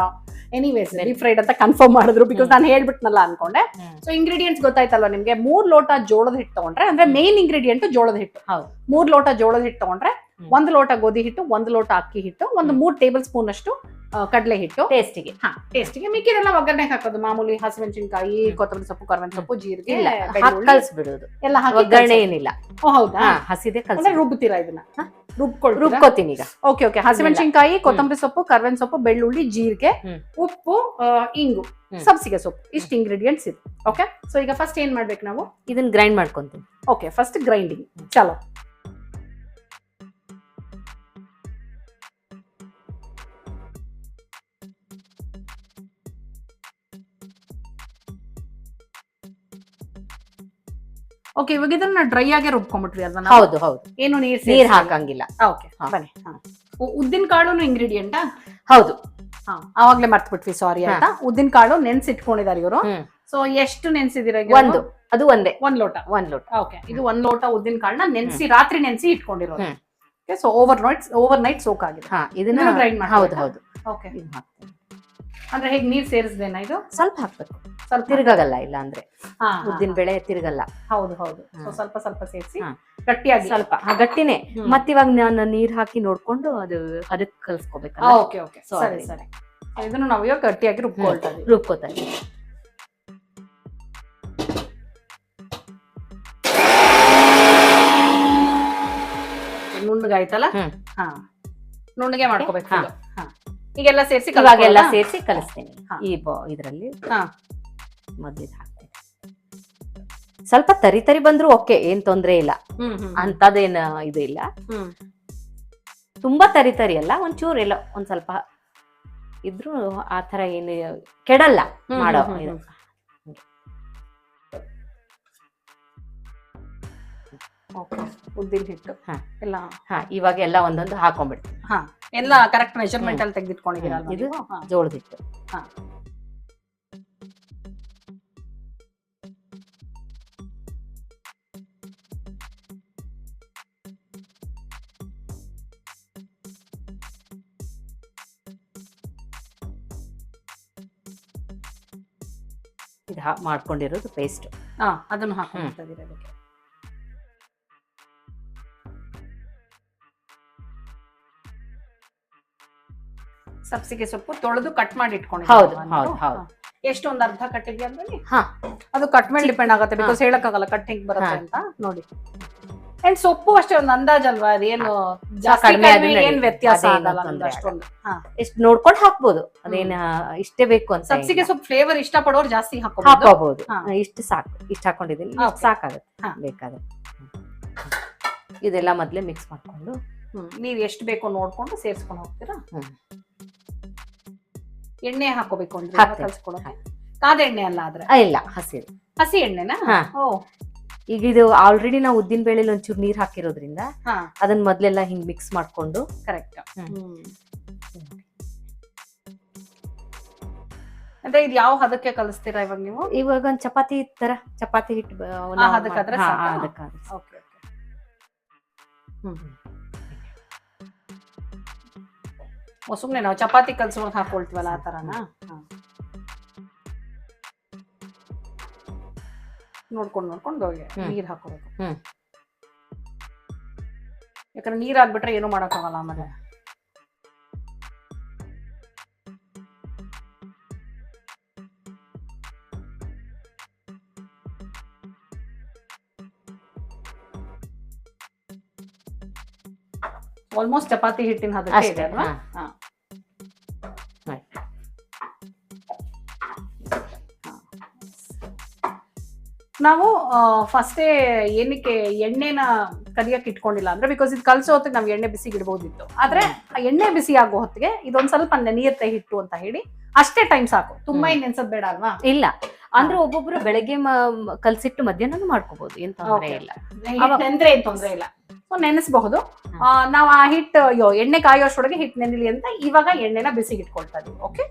Speaker 1: ಎನಿವೇಸ್. ಡೀಪ್ ಫ್ರೈಡ್ ಅಂತ ಕನ್ಫರ್ಮ್ ಮಾಡಿದ್ರು ಬಿಕಾಸ್. ನಾನು ಹೇಳ್ಬಿಟ್ನಲ್ಲ ಅನ್ಕೊಂಡೆ. ಸೊ ಇಂಗ್ರೀಡಿಯೆಂಟ್ಸ್ ಗೊತ್ತಾಯ್ತಲ್ವಾ ನಿಮ್ಗೆ? ಮೂರ್ ಲೋಟ ಜೋಳದ ಹಿಟ್ಟು ತಗೊಂಡ್ರೆ ಅಂದ್ರೆ. ಮೇನ್ ಇಂಗ್ರೀಡಿಯೆಂಟ್ ಜೋಳದ ಹಿಟ್ಟು. ಮೂರ್ ಲೋಟ ಜೋಳದ ಹಿಟ್ಟು ತಗೊಂಡ್ರೆ ಒಂದ್ ಲೋಟ ಗೋಧಿ ಹಿಟ್ಟು ಒಂದು ಲೋಟ ಅಕ್ಕಿ ಹಿಟ್ಟು ಒಂದು. ಮೂರ್ ಟೇಬಲ್ ಸ್ಪೂನ್ ಅಷ್ಟು ಕಡ್ಲೆ ಹಿಟ್ಟು
Speaker 2: ಟೇಸ್ಟಿಗೆ
Speaker 1: ಹಾ ಟೇಸ್ಟ್ಗೆ ಮಿಕ್ಕಿದೆಲ್ಲ ಒಗ್ಗರಣೆ ಹಾಕೋದು. ಮಾಮೂಲಿ ಹಸಿಮೆಣಸಿನಕಾಯಿ. ಕೊತ್ತಂಬರಿ ಸೊಪ್ಪು ಕರ್ಮನ್ ಸೊಪ್ಪು ಜೀರಿಗೆ
Speaker 2: ಕಲ್ಸ್ಬಿಡೋದು
Speaker 1: ಎಲ್ಲ
Speaker 2: ಒಗ್ಗರಣೆ ಏನಿಲ್ಲ.
Speaker 1: ಓ ಹೌದಾ?
Speaker 2: ಹಸಿದೆ ಕಲ್ಸಿ
Speaker 1: ರುಬ್ತೀರಾ ಇದನ್ನ?
Speaker 2: ರುಬ್ಕೋತೀನಿ ಈಗ.
Speaker 1: ಓಕೆ ಓಕೆ ಹಸಿಮೆಣಸಿನಕಾಯಿ ಕೊತ್ತಂಬರಿ ಸೊಪ್ಪು ಕರ್ವೆನ್ ಸೊಪ್ಪು ಬೆಳ್ಳುಳ್ಳಿ ಜೀರಿಗೆ ಉಪ್ಪು ಇಂಗು. ಸಬ್ಸಿಗೆ ಸೊಪ್ಪು. ಇಷ್ಟು ಇಂಗ್ರೀಡಿಯೆಂಟ್ಸ್ ಇದೆ. ಓಕೆ ಸೊ ಈಗ ಫಸ್ಟ್ ಏನ್ ಮಾಡ್ಬೇಕು ನಾವು?
Speaker 2: ಇದನ್ನ ಗ್ರೈಂಡ್ ಮಾಡ್ಕೊಂತೀನಿ.
Speaker 1: ಓಕೆ ಫಸ್ಟ್ ಗ್ರೈಂಡಿಂಗ್ ಚಲೋ. ಓಕೆ ಇವಾಗ ಇದನ್ನ ಡ್ರೈ ಆಗಿ ರುಬ್ಕೊಂಡ್ಬಿಟ್ರಿ ಅದನ್ನ
Speaker 2: ಹೌದು ಹೌದು.
Speaker 1: ಏನು ನೀರ್
Speaker 2: ನೀರ್ ಹಾಕಂಗಿಲ್ಲ.
Speaker 1: ಓಕೆ ಬನ್ನಿ ಉದ್ದಿನ ಕಾಳುನು ಇಂಗ್ರೀಡಿಯೆಂಟ್
Speaker 2: ಹೌದು.
Speaker 1: ಹಾ ಅವಾಗ್ಲೇ ಮರ್ತ್ ಬಿಟ್ವಿ ಸಾರಿ ಅಂತ ಉದ್ದಿನ ಕಾಳು ನೆನ್ಸಿಟ್ಕೊಂಡಿದ್ದಾರೆ ಇವರು. ಸೊ ಎಷ್ಟು ನೆನ್ಸಿದಿರ
Speaker 2: ಒಂದು ಅದು ಒಂದೇ.
Speaker 1: ಒಂದ್ ಲೋಟ.
Speaker 2: ಒಂದ್ ಲೋಟ.
Speaker 1: ಓಕೆ ಇದು ಒಂದ್ ಲೋಟ ಉದ್ದಿನ ಕಾಳನ್ನ ನೆನ್ಸಿ ರಾತ್ರಿ ನೆನ್ಸಿ ಇಟ್ಕೊಂಡಿರೋದು. So overnight overnight soak ಆಗಿದೆ.
Speaker 2: ಇದನ್ನ
Speaker 1: ಗ್ರೈಂಡ್ ಮಾಡಿ
Speaker 2: ಹೌದು ಹೌದು.
Speaker 1: ಓಕೆ. ಅಂದ್ರೆ ಹೇಗೆ ನೀರ್ ಸೇರಿಸ್ದೇನಾ ಇದು?
Speaker 2: ಸ್ವಲ್ಪ ಹಾಕ್ಬೇಕು.
Speaker 1: ಸ್ವಲ್ಪ
Speaker 2: ತಿರ್ಗಲ್ಲ ಇಲ್ಲ ಅಂದ್ರೆ ಉದ್ದಿನ ಬೆಳೆ ತಿರ್ಗಲ್ಲ.
Speaker 1: ಹೌದು ಹೌದು. ಸ್ವಲ್ಪ ಸ್ವಲ್ಪ ಸೇರಿಸಿ. ಗಟ್ಟಿಯಾಗಿ.
Speaker 2: ಸ್ವಲ್ಪ ಗಟ್ಟಿನೇ.
Speaker 1: ಮತ್ತೆ
Speaker 2: ಮತ್ತಿವಾಗ ನಾನು ನೀರ್ ಹಾಕಿ ನೋಡ್ಕೊಂಡು ಅದು ಅದಕ್ಕೆ ಕಲ್ಸ್ಕೋಬೇಕು
Speaker 1: ಓಕೆ ಓಕೆ. ಸರಿ ಸರಿ. ಇದನ್ನು ನಾವು ಇವಾಗ ಗಟ್ಟಿಯಾಗಿ ರುಬ್ಕೊಳ್ತಾ ಇದೀವಿ.
Speaker 2: ರುಬ್ಕೋತಾ ಇದೀನಿ.
Speaker 1: ನುಣ್ಣಗಾಯ್ತಲ್ಲ. ಹಾ. ನುಣ್ಣಗೆ ಮಾಡ್ಕೋಬೇಕು
Speaker 2: ಹಾ.
Speaker 1: ಈಗೆಲ್ಲ ಸೇರಿಸಿ
Speaker 2: ಇವಾಗೆಲ್ಲ ಸೇರಿಸಿ ಕಲಿಸ್ತೀನಿ. ಈ ಇದರಲ್ಲಿ ಮೊದ್ಲಿದ್ ಹಾಕ್ತೀನಿ. ಸ್ವಲ್ಪ ತರಿ ತರಿ ಬಂದ್ರು ಓಕೆ ಏನ್ ತೊಂದ್ರೆ ಇಲ್ಲ. ಅಂತದೇನ ಇದು ಇಲ್ಲ. ತುಂಬಾ ತರಿ ತರಿ ಅಲ್ಲ ಒಂಚೂರು ಎಲ್ಲ ಒಂದ್ ಸ್ವಲ್ಪ ಇದ್ರು ಆ ತರ ಏನು ಕೆಡಲ್ಲ ಮಾಡೋ
Speaker 1: ಓಕೆ ಉದ್ದಿನ ಹಿಟ್ಟು.
Speaker 2: ಹಾ.
Speaker 1: ಎಲ್ಲ
Speaker 2: ಹಾ ಇವಾಗ ಎಲ್ಲ ಒಂದೊಂದು ಹಾಕೊಂಡ್ಬಿಡ್ತೀನಿ.
Speaker 1: ಹಾ ಎಲ್ಲ ಕರೆಕ್ಟ್ ಮೆಜರ್ಮೆಂಟ್ ಅಲ್ಲಿ ತೆಗೆದಿಟ್ಕೊಂಡಿದ್ದೀರಲ್ವಾ
Speaker 2: ಇದು. ಜೋಳದ ಹಿಟ್ಟು.
Speaker 1: ಹಾ.
Speaker 2: ಇದು ಮಾಡ್ಕೊಂಡಿರೋದು ಪೇಸ್ಟ್
Speaker 1: ಹಾ ಅದನ್ನು ಹಾಕೊಂಡ್ತಾ ಸಬ್ಸಿಗೆ ಸೊಪ್ಪು ತೊಳೆದು ಕಟ್ ಮಾಡಿ ಇಟ್ಕೊಂಡು
Speaker 2: ಹೌದು, ಹೌದು, ಹೌದು.
Speaker 1: ಎಷ್ಟು ಒಂದ್ ಅರ್ಧ ಕಟ್ಟಿಗೆ ಅಂದ್ರೆ
Speaker 2: ಹಾ.
Speaker 1: ಅದು ಕಟ್ ಮೇಲೆ ಡಿಪೆಂಡ್ ಆಗುತ್ತೆ ಬಿಕಾಸ್ ಹೇಳಕ್ಕಾಗಲ್ಲ ಹೆಂಗ್ ಬರುತ್ತೆ ಅಂತ. ನೋಡಿ. ಅಂಡ್ ಸೊಪ್ಪು ಅಷ್ಟೇ ಒಂದು ಅದೇನು ಜಾಸ್ತಿ
Speaker 2: ಕಡಿಮೆ
Speaker 1: ಕಡಿಮೆ ಏನ್ ವ್ಯತ್ಯಾಸ
Speaker 2: ಅದೇನು ಇಷ್ಟು ನೋಡ್ಕೊಂಡು ಹಾಕ್ಬೋದು. ಅದೇನ ಇಷ್ಟೇ ಬೇಕು ಅಂತ
Speaker 1: ಸಬ್ಸಿಗೆ. ಸೊಪ್ಪು ಫ್ಲೇವರ್ ಇಷ್ಟ ಪಡೋರು ಜಾಸ್ತಿ ಹಾಕೋಬಹುದು.
Speaker 2: ಇಷ್ಟು ಸಾಕು. ಇಷ್ಟ ಹಾಕೊಂಡಿದ್ದೀನಿ ಸಾಕಾಗುತ್ತೆ. ಬೇಕಾದ್ರೆ. ಇದೆಲ್ಲ ಮೊದ್ಲೇ ಮಿಕ್ಸ್ ಮಾಡ್ಕೊಂಡು.
Speaker 1: ನೀವ್ ಎಷ್ಟು ಬೇಕೋ ನೋಡ್ಕೊಂಡು ಸೇರಿಸ್ಕೊಂಡು ಹೋಗ್ತೀರಾ. ಎಣ್ಣೆ ಹಾಕೋಬೇಕು ಅಂದ್ರೆ
Speaker 2: ಹಾಕ್ತೀನಿ.
Speaker 1: ಕಲ್ಸ್ಕೊಳಕ್ಕೆ ಕಾದ ಎಣ್ಣೆ ಅಲ್ಲ ಆದ್ರೆ?
Speaker 2: ಆ, ಇಲ್ಲ ಹಸಿರು.
Speaker 1: ಹಸಿ ಎಣ್ಣೆನಾ?
Speaker 2: ಹಾ.
Speaker 1: ಓ.
Speaker 2: ಈಗ ಇದು ಆಲ್ರೆಡಿ ನಾವು ಉದ್ದಿನ ಬೇಳೆಲಿ ಒಂಚೂರು ನೀರ್ ಹಾಕಿರೋದ್ರಿಂದ
Speaker 1: ಹಾ.
Speaker 2: ಅದನ್ನ ಮೊದ್ಲೆಲ್ಲ ಹಿಂಗ್ ಮಿಕ್ಸ್ ಮಾಡ್ಕೊಂಡು
Speaker 1: ಕರೆಕ್ಟ್
Speaker 2: ಹ್ಮ್.
Speaker 1: ಅಂದ್ರೆ ಇದು ಯಾವ ಹದಕ್ಕೆ ಕಲಿಸ್ತೀರಾ ಇವಾಗ ನೀವು?
Speaker 2: ಇವಾಗ ಒಂದ್ ಚಪಾತಿ ತರ ಚಪಾತಿ ಹಿಟ್ಟು ಬ- ನಾವು ಹಾ,
Speaker 1: ಸಾಕಾ? ಹ್ಮ್ ಓ ಸುಮ್ನೆ ನಾವು ಚಪಾತಿ ಕಲ್ಸುವಾಗ ಹಾಕೊಳ್ತೀವಲ್ಲ ಆ ತರನಾ ಹಾ. ನೋಡ್ಕೊಂಡು ನೋಡ್ಕೊಂಡು ಹೋಗಿ ನೀರು ಹಾಕೋಬೇಕು. ಯಾಕಂದ್ರೆ ನೀರ್ ಹಾಕ್ಬಿಟ್ರೆ ಏನು ಮಾಡಕ್ಕಾಗಲ್ಲ ಆಮೇಲೆ ಆಲ್ಮೋಸ್ಟ್ ಚಪಾತಿ ಹಿಟ್ಟಿನ ಹದಕ್ಕೆ ಇದೆ ಅಲ್ವಾ. ನಾವು ಫಸ್ಟೇ ಏನಕ್ಕೆ ಎಣ್ಣೆನ ಕರಿಯಕ್ಕೆ ಇಟ್ಕೊಂಡಿಲ್ಲ ಅಂದ್ರೆ ಬಿಕಾಸ್ ಇದು ಕಲಸೋ ಹೊತ್ತಿಗೆ ನಾವು ಎಣ್ಣೆ ಬಿಸಿಗೆ ಇಡಬಹುದಿತ್ತು ಆದ್ರೆ ಆ ಎಣ್ಣೆ ಬಿಸಿ ಆಗೋ ಹೊತ್ತಿಗೆ ಇದೊಂದ್ ಸ್ವಲ್ಪ ನೆನೆಯುತ್ತೆ ಹಿಟ್ಟು ಅಂತ ಹೇಳಿ ಅಷ್ಟೇ ಟೈಮ್ ಸಾಕು. ತುಂಬಾ. ಏನ್ ನೆನ್ಸದ್ ಬೇಡ ಅಲ್ವಾ?
Speaker 2: ಇಲ್ಲ. ಅಂದ್ರೆ ಒಬ್ಬೊಬ್ರು ಬೆಳಗ್ಗೆ ಕಲ್ಸಿಟ್ಟು ಮಧ್ಯಾಹ್ನ ಮಾಡ್ಕೋಬಹುದು ಏನ್ ತೊಂದ್ರೆ ಇಲ್ಲ.
Speaker 1: ತೊಂದ್ರೆ ಇಲ್ಲ. ನೆನೆಸಬಹುದು. ನಾವು ಆ ಹಿಟ್ ಅಯ್ಯೋ ಎಣ್ಣೆ ಕಾಯೋಷ್ಟೊಳಗೆ ಹಿಟ್ ನೆನಿಲಿ ಅಂತ ಇವಾಗ ಎಣ್ಣೆನ ಬಿಸಿ ಇಟ್ಕೊಳ್ತಾ ಇದೀವಿ ಓಕೆ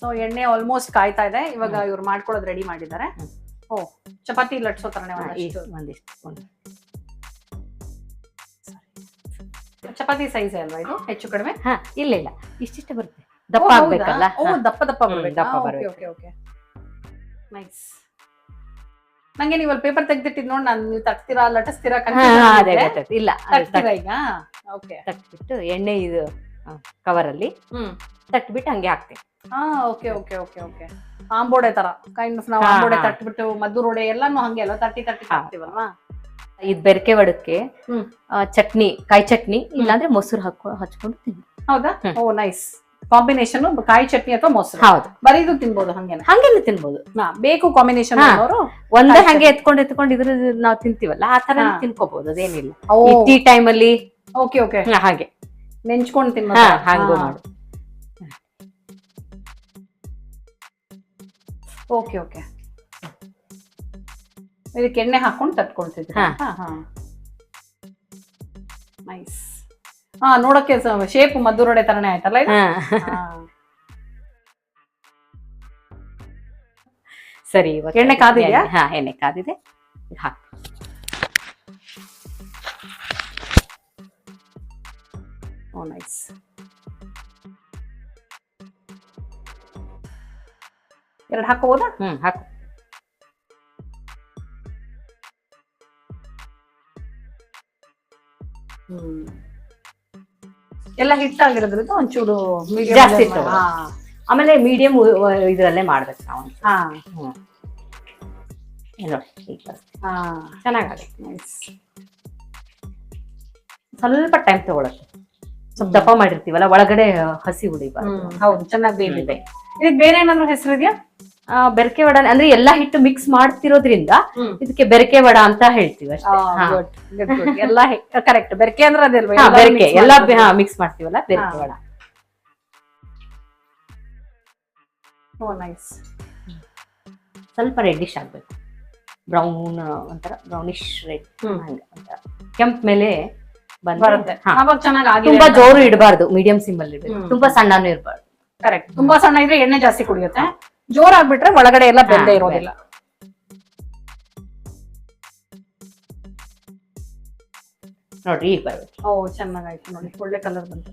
Speaker 1: ಸೊ ಎಣ್ಣೆ ಆಲ್ಮೋಸ್ಟ್ ಕಾಯ್ತಾ ಇದೆ. ಇವಾಗ. ಇವ್ರು ಮಾಡ್ಕೊಳ್ಳೋದು ರೆಡಿ ಮಾಡಿದ್ದಾರೆ. ಓ ಚಪಾತಿ ಲಟ್ಸೋ ತರನೇ ಒಂದಷ್ಟು. ಚಪಾತಿ ಸೈಜ್ ಅಲ್ವಾ ಇದು? ಹೆಚ್ಚು ಕಡಿಮೆ?
Speaker 2: ಇಲ್ಲ ಇಲ್ಲ. ಇಷ್ಟಿಷ್ಟೇ ಬರುತ್ತೆ. ದಪ್ಪ ಆಗ್ಬೇಕಲ್ಲ?
Speaker 1: ಓ ದಪ್ಪ ದಪ್ಪ ಬರ್ಬೇಕಾ
Speaker 2: ದಪ್ಪ
Speaker 1: ಓಕೆ ಓಕೆ ಓಕೆ ನೈಸ್ ನಂಗೆ ನೀವು ಪೇಪರ್ ತೆಗ್ದಿಟ್ಟಿದ್ ನೋಡಿ ನಾನು ನೀವು ತಟ್ತೀರಾ ಲಟಿಸ್ತೀರಾ
Speaker 2: ಹಾ, ಅದೇ ಗೊತ್ತಾಯ್ತು. ಇಲ್ಲ ಅದು
Speaker 1: ತಟ್ತೀರಾ ಈಗ ಓಕೆ
Speaker 2: ತಟ್- ತಟ್ಬಿಟ್ಟು ಎಣ್ಣೆ ಇದು ಕವರ್ ಅಲ್ಲಿ
Speaker 1: ಹ್ಮ್
Speaker 2: ತಟ್ಬಿಟ್ಟು ಹಂಗೆ ಹಾಕ್ತೀನಿ
Speaker 1: ಹಾ okay okay okay okay ambode ತರ ಕೈಂಡ್ ಆಫ್ ನಾವು
Speaker 2: ಹಾ,
Speaker 1: ಆಂಬೋಡೆ
Speaker 2: ಹಾ.
Speaker 1: ತಟ್ಬಿಟ್ಟು ಮದ್ದೂರೋಡೆ ಎಲ್ಲಾನು ಹಂಗೆ ಅಲ್ಲ ತಟ್ಟಿ ತಟ್ಟಿ
Speaker 2: ಹಾ.
Speaker 1: ಹಾಕ್ತಿವಲ್ವಾ
Speaker 2: ಇದು ಬೆರಕೆ ವಡಕ್ಕೆ
Speaker 1: ಹ್ಮ್.
Speaker 2: ಆ, ಚಟ್ನಿ ಕಾಯಿ ಚಟ್ನಿ ಇಲ್ಲಾಂದ್ರೆ ಮೊಸರು ಹಾಕೊ ಹಚ್ಕೊಂಡು ತಿನ್ನಿ
Speaker 1: ಹೌದಾ
Speaker 2: ಹ್ಮ್.
Speaker 1: ಓ ನೈಸ್ ಕಾಂಬಿನೇಷನ್ ಕಾಯಿ ಚಟ್ನಿ ಅಥವಾ ಮೊಸರು.
Speaker 2: ಹೌದು.
Speaker 1: ಬರೀದು ತಿನ್ಬೋದು ಹಂಗೇನ?
Speaker 2: ಹಂಗೆಲ್ಲ ತಿನ್ಬೋದು.
Speaker 1: ಬೇಕು ಕಾಂಬಿನೇಷನ್
Speaker 2: ಒಂದೇ ಹಂಗೆ ಎತ್ಕೊಂಡು ಎತ್ಕೊಂಡು ಇದ್ರ ನಾವು ತಿಂತೀವಲ್ಲ ಆ ತರ. ತಿನ್ಕೋಬಹುದು ಅದೇನಿಲ್ಲ. ಟೀ ಟೈಮ್ ಅಲ್ಲಿ
Speaker 1: ಓಕೆ ಓಕೆ.
Speaker 2: ಹಾಗೆ.
Speaker 1: ನೆಂಚ್ಕೊಂಡು ತಿನ್ನ
Speaker 2: ಹಂಗು ಮಾಡು.
Speaker 1: Okay okay. ಇದಕ್ಕೆ ಎಣ್ಣೆ ಹಾಕೊಂಡು
Speaker 2: ಹಾ.
Speaker 1: ನೈಸ್ ಹಾ ನೋಡಕ್ಕೆ ಶೇಪ್ ಮದ್ದೂರೊಡೆ ತರನೇ ಆಯ್ತಲ್ಲ ಇದು?
Speaker 2: ಹಾ.
Speaker 1: ಹಾ.
Speaker 2: ಸರಿ ಇವಾಗ
Speaker 1: ಎಣ್ಣೆ ಕಾದಿದ್ಯಾ?
Speaker 2: ಹಾ ಎಣ್ಣೆ ಕಾದಿದೆ. ಇದು ಹಾಕು.
Speaker 1: Oh nice. ಎರಡು ಹಾಕೋಬೋದಾ
Speaker 2: ಹ್ಮ್ ಹಾಕು.
Speaker 1: ಹ್ಮ್. ಎಲ್ಲ ಹಿಟ್ಟಾಗಿರೋದ್ರಿಂದ ಒಂಚೂರು
Speaker 2: ಜಾಸ್ತಿ.
Speaker 1: ಹಾ.
Speaker 2: ಆಮೇಲೆ ಮೀಡಿಯಂ ಇದರಲ್ಲೇ ಮಾಡ್ಬೇಕು ನಾವು.
Speaker 1: ಹಾ.
Speaker 2: ಹ್ಮ್. ಏ ನೋಡಿ ಈಗ ಬರುತ್ತೆ.
Speaker 1: ಹಾ.
Speaker 2: ಚೆನ್ನಾಗಾಗುತ್ತೆ
Speaker 1: ನೈಸ್
Speaker 2: ಸ್ವಲ್ಪ ಟೈಮ್ ತಗೊಳತ್ತೆ ಸ್ವಲ್ಪ ದಪ್ಪ ಮಾಡಿರ್ತೀವಲ್ಲ ಒಳಗಡೆ ಹಸಿ ಉಳಿಬಾರ್ದು
Speaker 1: ಹೌದು ಚೆನ್ನಾಗಿ ಬೇಯಿದೆ ಇದಕ್ಕೆ ಬೇರೆ ಏನಾದ್ರು ಹೆಸರು ಇದೆಯಾ?
Speaker 2: ಬೆರಕೆ ವಡ ಅಂದ್ರೆ ಎಲ್ಲಾ ಹಿಟ್ಟು ಮಿಕ್ಸ್ ಮಾಡ್ತಿರೋದ್ರಿಂದ ಇದಕ್ಕೆ ಬೆರಕೆ ವಡ ಅಂತ ಹೇಳ್ತೀವಿ ಅಷ್ಟೇ. ಎಲ್ಲಾ
Speaker 1: ಎಲ್ಲ ಕರೆಕ್ಟ್ ಬೆರಕೆ ಅಂದ್ರೆ ಅದಿಲ್ವಾ
Speaker 2: ಬೆರಕೆ. ಎಲ್ಲಾ. ಮಿಕ್ಸ್ ಮಾಡ್ತೀವಲ್ಲ? ಬೆರಕೆ. ವಡ.
Speaker 1: ನೈಸ್
Speaker 2: ಸ್ವಲ್ಪ ರೆಡ್ಡಿಶ್ ಆಗ್ಬೇಕು. ಬ್ರೌನ್ ಒಂಥರ ಬ್ರೌನಿಶ್ ರೆಡ್. ಕೆಂಪ್ ಮೇಲೆ
Speaker 1: ಬರುತ್ತೆ.
Speaker 2: ತುಂಬಾ ಜೋರು ಇಡಬಾರ್ದು ಮೀಡಿಯಂ ಸಿಮ್ ಅಲ್ಲಿ ಇಡಬೇಕು. ತುಂಬಾ ಸಣ್ಣನೂ ಇರಬಾರ್ದು.
Speaker 1: ಕರೆಕ್ಟ್ ತುಂಬಾ ಸಣ್ಣ ಇದ್ರೆ ಎಣ್ಣೆ ಜಾಸ್ತಿ ಕುಡಿಯುತ್ತೆ. ಜೋರ್ ಆಗ್ಬಿಟ್ರೆ ಒಳಗಡೆ ಎಲ್ಲ ಬೆಂದೇ ಇರೋದಿಲ್ಲ.
Speaker 2: ನೋಡ್ರಿ ಈಗ ಬರ್ಬೇಕು.
Speaker 1: ಓ ಚೆನ್ನಾಗಾಯ್ತು ನೋಡಿ ಒಳ್ಳೆ ಕಲರ್ ಬಂತು.